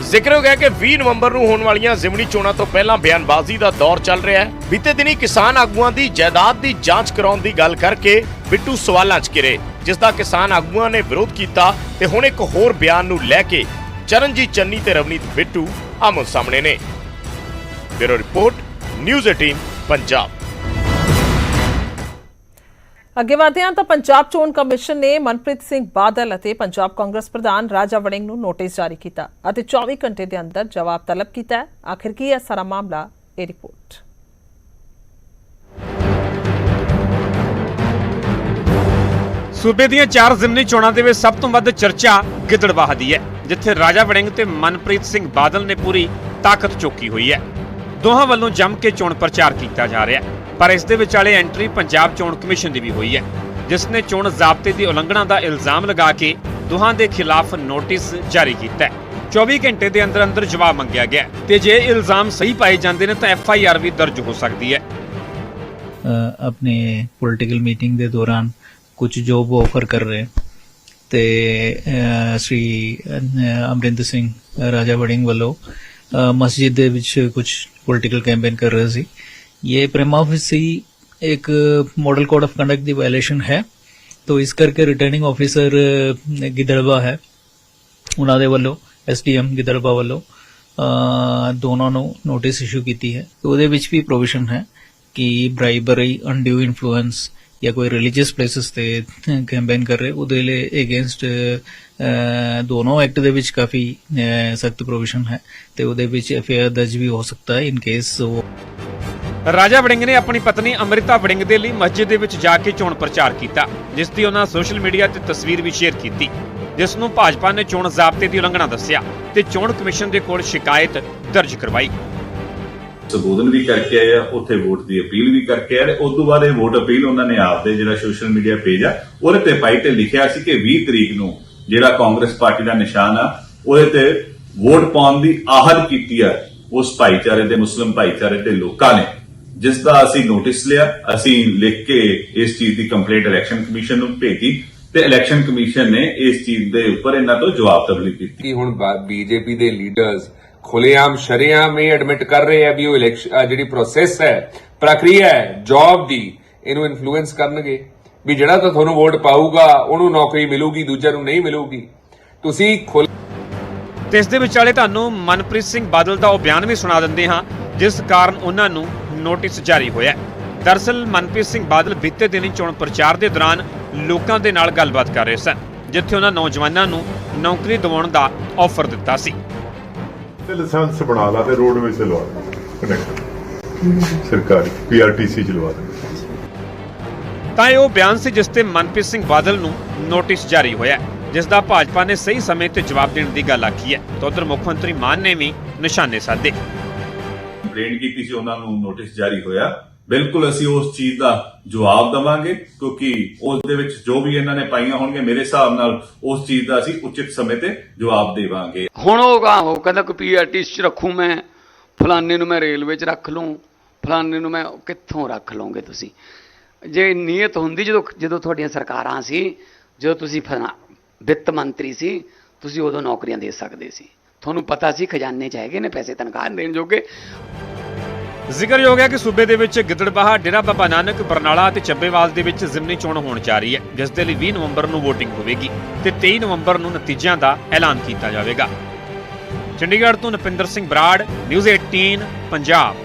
ਜ਼ਿਕਰ ਹੋ ਗਿਆ ਕਿ 20 ਨਵੰਬਰ ਨੂੰ ਹੋਣ ਵਾਲੀਆਂ ਜ਼ਿਮਨੀ ਚੋਣਾਂ ਤੋਂ ਪਹਿਲਾਂ ਬਿਆਨਬਾਜ਼ੀ ਦਾ ਦੌਰ ਚੱਲ ਰਿਹਾ ਹੈ। ਬੀਤੇ ਦਿਨੀ ਕਿਸਾਨ ਆਗੂਆਂ ਦੀ ਜਾਇਦਾਦ ਦੀ ਜਾਂਚ ਕਰਾਉਣ ਦੀ ਗੱਲ ਕਰਕੇ ਬਿੱਟੂ ਸਵਾਲਾਂ 'ਚ ਘਿਰੇ, ਜਿਸ ਦਾ ਕਿਸਾਨ ਆਗੂਆਂ ਨੇ ਵਿਰੋਧ ਕੀਤਾ ਤੇ ਹੁਣ ਇੱਕ ਹੋਰ ਬਿਆਨ ਨੂੰ ਲੈ ਕੇ ਚਰਨਜੀਤ ਚੰਨੀ ਤੇ ਰਵਨੀਤ ਬਿੱਟੂ ਆਮੋ ਸਾਹਮਣੇ ਨੇ। Bureau report, news 18 Punjab. ਅੱਗੇ ਵਧਦੇ ਹਾਂ ਤਾਂ ਪੰਜਾਬ ਚੋਣ ਕਮਿਸ਼ਨ ਨੇ ਮਨਪ੍ਰੀਤ ਸਿੰਘ ਬਾਦਲ ਅਤੇ ਪੰਜਾਬ ਕਾਂਗਰਸ ਪ੍ਰਧਾਨ ਰਾਜਾ ਵੜਿੰਗ ਨੂੰ ਨੋਟਿਸ ਜਾਰੀ ਕੀਤਾ ਅਤੇ 24 ਘੰਟੇ ਦੇ ਅੰਦਰ ਜਵਾਬ ਤਲਬ ਕੀਤਾ ਆਖਿਰ ਕੀ ਹੈ ਸਾਰਾ ਮਾਮਲਾ? ਇਹ ਰਿਪੋਰਟ। ਸੂਬੇ ਦੀਆਂ ਚਾਰ ਜ਼ਿਮਨੀ ਚੋਣਾਂ ਦੇ ਵਿੱਚ ਸਭ ਤੋਂ ਵੱਧ ਚਰਚਾ ਗਿੱਦੜਬਾਹ ਦੀ ਹੈ, ਜਿੱਥੇ ਰਾਜਾ ਵੜਿੰਗ ਤੇ ਮਨਪ੍ਰੀਤ ਸਿੰਘ ਬਾਦਲ ਨੇ ਪੂਰੀ ਤਾਕਤ ਚੁੱਕੀ ਹੋਈ ਹੈ। ਦੋਹਾਂ ਵੱਲੋਂ ਜੰਮ ਕੇ ਚੋਣ ਪ੍ਰਚਾਰ ਕੀਤਾ ਜਾ ਰਿਹਾ ਹੈ। ਪਰ ਇਸ ਦੇ ਵਿਚਾਲੇ ਐਂਟਰੀ ਪੰਜਾਬ ਚੋਣ ਕਮਿਸ਼ਨ ਦੀ ਵੀ ਹੋਈ ਹੈ, ਜਿਸ ਨੇ ਚੋਣ ਜ਼ਾਬਤੇ ਦੀ ਉਲੰਘਣਾ ਦਾ ਇਲਜ਼ਾਮ ਲਗਾ ਕੇ ਦੋਹਾਂ ਦੇ ਖਿਲਾਫ ਨੋਟਿਸ ਜਾਰੀ ਕੀਤਾ ਹੈ। 24 ਘੰਟੇ ਦੇ ਅੰਦਰ ਅੰਦਰ ਜਵਾਬ ਮੰਗਿਆ ਗਿਆ ਤੇ ਜੇ ਇਲਜ਼ਾਮ ਸਹੀ ਪਾਏ ਜਾਂਦੇ ਨੇ ਤਾਂ ਐਫ ਆਈ ਆਰ ਵੀ ਦਰਜ ਹੋ ਸਕਦੀ ਹੈ। ਆਪਣੇ ਪੋਲਿਟੀਕਲ ਮੀਟਿੰਗ ਦੇ ਦੌਰਾਨ ਕੁਝ ਜੋਬ ਆਫਰ ਕਰ ਰਹੇ ਤੇ ਸ਼੍ਰੀ ਅਮਰਿੰਦਰ ਸਿੰਘ ਰਾਜਾ ਵੜਿੰਗ ਵੱਲੋਂ ਮਸਜਿਦ ਦੇ ਵਿੱਚ ਕੁਝ ਪੋਲਿਟੀਕਲ ਕੈਂਪੇਨ ਕਰ ਰਹੇ ਸੀ। ਇਹ ਪ੍ਰੀਮਾਫਿਸੀ ਇੱਕ ਮਾਡਲ ਕੋਡ ਆਫ ਕੰਡਕਟ ਦੀ ਵਾਇਲੇਸ਼ਨ ਹੈ ਤੋ ਇਸ ਕਰਕੇ ਰਿਟਰਨਿੰਗ ਆਫੀਸਰ ਗਿੱਦੜਵਾ ਹੈ ਉਹਨਾਂ ਦੇ ਵੱਲੋਂ ਐਸਡੀਐਮ ਗਿੱਦੜਵਾ ਵੱਲੋਂ ਦੋਨਾਂ ਨੂੰ ਨੋਟਿਸ ਇਸ਼ੂ ਕੀਤੀ ਹੈ ਤੇ ਉਹਦੇ ਵਿੱਚ ਵੀ ਪ੍ਰੋਵੀਜ਼ਨ ਹੈ ਕਿ ਬ੍ਰਾਈਬਰੀ ਅਨਡਿਊ ਇਨਫਲੂਐਂਸ ਜਾਂ ਕੋਈ ਰਿਲੀਜੀਅਸ ਪਲੇਸਸ ਤੇ ਕੈਂਪੇਨ ਕਰ ਰਹੇ ਉਹਦੇ ਲਈ ਅਗੇਂਸਟ ਦੋਨੋਂ ਐਕਟ ਦੇ ਵਿੱਚ ਕਾਫੀ ਸਖਤ ਪ੍ਰੋਵੀਜ਼ਨ ਹੈ ਤੇ ਉਹਦੇ ਵਿੱਚ ਐਫਆਈਆਰ ਦਰਜ ਵੀ ਹੋ ਸਕਦਾ ਹੈ ਇਨ ਕੇਸ ਉਹ ਰਾਜਾ ਵੜਿੰਗ ਨੇ ਆਪਣੀ ਪਤਨੀ ਅੰਮ੍ਰਿਤਾ ਵੜਿੰਗ ਦੇ ਲਈ ਮਸਜਿਦ ਦੇ ਵਿੱਚ ਜਾ ਕੇ ਚੋਣ ਪ੍ਰਚਾਰ ਕੀਤਾ, ਜਿਸ ਦੀ ਉਹਨਾਂ ਸੋਸ਼ਲ ਮੀਡੀਆ ਤੇ ਤਸਵੀਰ ਵੀ ਸ਼ੇਅਰ ਕੀਤੀ। ਜਿਸ ਨੂੰ ਭਾਜਪਾ ਨੇ ਚੋਣ ਜ਼ਾਬਤੇ ਦੀ ਉਲੰਘਣਾ ਦੱਸਿਆ ਤੇ ਚੋਣ ਕਮਿਸ਼ਨ ਦੇ ਕੋਲ ਸ਼ਿਕਾਇਤ ਦਰਜ ਕਰਵਾਈ। ਸੰਬੋਧਨ ਵੀ ਕਰਕੇ ਆਏ ਆ, ਉੱਥੇ ਵੋਟ ਦੀ ਅਪੀਲ ਵੀ ਕਰਕੇ ਆਏ ਉਸ ਤੋਂ ਬਾਅਦ ਇਹ ਵੋਟ ਅਪੀਲ ਉਹਨਾਂ ਨੇ ਆਪਦੇ ਜਿਹੜਾ ਸੋਸ਼ਲ ਮੀਡੀਆ ਪੇਜ ਆ, ਉਹਦੇ ਤੇ ਪਾਈ ਤੇ ਲਿਖਿਆ ਸੀ ਕਿ 20 ਤਰੀਕ ਨੂੰ ਜਿਹੜਾ ਕਾਂਗਰਸ ਪਾਰਟੀ ਦਾ ਨਿਸ਼ਾਨ ਆ, ਉਹਦੇ ਤੇ ਵੋਟ ਪਾਉਣ ਦੀ ਆਹਲ ਕੀਤੀ ਆ ਉਸ ਭਾਈਚਾਰੇ ਦੇ ਮੁਸਲਮ ਭਾਈਚਾਰੇ ਦੇ ਲੋਕਾਂ ਨੇ। ਜਿਸ ਦਾ ਅਸੀਂ ਨੋਟਿਸ ਲਿਆ ਅਸੀਂ ਲਿਖ ਕੇ ਇਸ ਚੀਜ਼ ਦੀ ਕੰਪਲੇਂਟ ਇਲੈਕਸ਼ਨ ਕਮਿਸ਼ਨ ਨੂੰ ਭੇਜੀ ਤੇ ਇਲੈਕਸ਼ਨ ਕਮਿਸ਼ਨ ਨੇ ਇਸ ਚੀਜ਼ ਦੇ ਉੱਪਰ ਇਹਨਾਂ ਤੋਂ ਜਵਾਬ ਤਲਬ ਕੀਤੀ। ਕਿ ਹੁਣ ਬੀਜੇਪੀ ਦੇ ਲੀਡਰਸ ਖੁੱਲੇਆਮ ਸ਼ਰੇਆਮ ਇਹ ਐਡਮਿਟ ਕਰ ਰਹੇ ਆ ਵੀ ਉਹ ਇਲੈਕਸ਼ਨ ਜਿਹੜੀ ਪ੍ਰੋਸੈਸ ਹੈ ਪ੍ਰਕਿਰਿਆ ਹੈ ਜੌਬ ਦੀ ਇਹਨੂੰ ਇਨਫਲੂਐਂਸ ਕਰਨਗੇ? ਵੀ ਜਿਹੜਾ ਤਾਂ ਤੁਹਾਨੂੰ ਵੋਟ ਪਾਊਗਾ ਉਹਨੂੰ ਨੌਕਰੀ ਮਿਲੂਗੀ ਦੂਜਿਆਂ ਨੂੰ ਨਹੀਂ ਮਿਲੂਗੀ। ਤੁਸੀਂ ਖੁੱਲ ਤੇ ਇਸ ਦੇ ਵਿਚਾਲੇ ਤੁਹਾਨੂੰ ਮਨਪ੍ਰੀਤ ਸਿੰਘ ਬਾਦਲ ਦਾ ਉਹ ਬਿਆਨ ਵੀ ਸੁਣਾ ਦਿੰਦੇ ਹਾਂ ਜਿਸ ਕਾਰਨ ਉਹਨਾਂ ਨੂੰ ਨੋਟਿਸ ਜਾਰੀ ਹੋਇਆ ਹੈ। ਦਰਅਸਲ ਮਨਪ੍ਰੀਤ ਸਿੰਘ ਬਾਦਲ ਬੀਤੇ ਦਿਨੀ ਚੋਣ ਪ੍ਰਚਾਰ ਦੇ ਦੌਰਾਨ ਲੋਕਾਂ ਦੇ ਨਾਲ ਗੱਲਬਾਤ ਕਰ ਰਹੇ ਸਨ ਜਿੱਥੇ ਉਹਨਾਂ ਨੌਜਵਾਨਾਂ ਨੂੰ ਨੌਕਰੀ ਦਿਵਾਉਣ ਦਾ ਆਫਰ ਦਿੱਤਾ ਸੀ। ਤੇ ਲਾਇਸੈਂਸ ਬਣਾ ਲਾ ਤੇ ਰੋਡਵੇਜ਼ ਤੇ ਲਵਾ ਕਨੈਕਸ਼ਨ ਸਰਕਾਰੀ ਪੀਆਰਟੀਸੀ ਚ ਲਵਾ ਤਾਂ ਇਹ ਉਹ ਬਿਆਨ ਸੀ ਜਿਸ ਤੇ ਮਨਪ੍ਰੀਤ ਸਿੰਘ ਬਾਦਲ ਨੂੰ ਨੋਟਿਸ ਜਾਰੀ ਹੋਇਆ ਜਿਸ ਦਾ ਭਾਜਪਾ ਨੇ ਸਹੀ ਸਮੇਂ ਤੇ ਜਵਾਬ ਦੇਣ ਦੀ ਗੱਲ ਆਖੀ ਹੈ। ਤਾਂ ਉਧਰ ਮੁੱਖ ਮੰਤਰੀ ਮਾਨ ਨੇ ਵੀ ਨਿਸ਼ਾਨੇ ਸਾਧੇ। ਕੰਪਲੇਂਟ ਕੀਤੀ ਸੀ, ਉਹਨਾਂ ਨੂੰ ਨੋਟਿਸ ਜਾਰੀ ਹੋਇਆ। ਬਿਲਕੁਲ ਅਸੀਂ ਉਸ ਚੀਜ਼ ਦਾ ਜਵਾਬ ਦਵਾਂਗੇ, ਕਿਉਂਕਿ ਉਸ ਦੇ ਵਿੱਚ ਜੋ ਵੀ ਇਹਨਾਂ ਨੇ ਪਾਈਆਂ ਹੋਣਗੀਆਂ, ਮੇਰੇ ਹਿਸਾਬ ਨਾਲ ਉਸ ਚੀਜ਼ ਦਾ ਅਸੀਂ ਉਚਿਤ ਸਮੇਂ ਤੇ ਜਵਾਬ ਦੇਵਾਂਗੇ। ਹੁਣ ਉਹ ਗਾ ਉਹ ਕਹਿੰਦਾ ਕੋਈ ਪੀਆਰਟੀ ਚ ਰੱਖੂ ਮੈਂ, ਫਲਾਣੇ ਨੂੰ ਮੈਂ ਰੇਲਵੇ ਚ ਰੱਖ ਲੂੰ, ਫਲਾਣੇ ਨੂੰ ਮੈਂ ਕਿੱਥੋਂ ਰੱਖ ਲਓਗੇ ਤੁਸੀਂ? ਜੇ ਨੀਅਤ ਹੁੰਦੀ ਜਦੋਂ ਜਦੋਂ ਤੁਹਾਡੀਆਂ ਸਰਕਾਰਾਂ ਸੀ, ਜਦੋਂ ਤੁਸੀਂ ਫਲਾ- ਵਿੱਤ ਮੰਤਰੀ ਸੀ, ਤੁਸੀਂ ਉਦੋਂ ਨੌਕਰੀਆਂ ਦੇ ਸਕਦੇ ਸੀ। ਤੁਹਾਨੂੰ ਪਤਾ ਸੀ ਖਜ਼ਾਨੇ ਚ ਹੈਗੇ ਨੇ ਪੈਸੇ ਤਨਖਾਹ ਦੇਣ ਜੋਗੇ? ਜ਼ਿਕਰਯੋਗ ਹੈ ਕਿ ਸੂਬੇ ਦੇ ਵਿੱਚ ਗਿੱਦੜਬਾਹਾ, ਡੇਰਾ ਬਾਬਾ ਨਾਨਕ, ਬਰਨਾਲਾ ਅਤੇ ਚੱਬੇਵਾਲ ਦੇ ਵਿੱਚ ਜ਼ਿਮਨੀ ਚੋਣ ਹੋਣ ਜਾ ਰਹੀ ਹੈ, ਜਿਸ ਦੇ ਲਈ 20 ਨਵੰਬਰ ਨੂੰ VOTING ਹੋਵੇਗੀ ਤੇ 23 ਨਵੰਬਰ ਨੂੰ ਨਤੀਜਿਆਂ ਦਾ ਐਲਾਨ ਕੀਤਾ ਜਾਵੇਗਾ। ਚੰਡੀਗੜ੍ਹ ਤੋਂ ਨਪਿੰਦਰ ਸਿੰਘ ਬਰਾੜ, ਨਿਊਜ਼ 18 ਪੰਜਾਬ।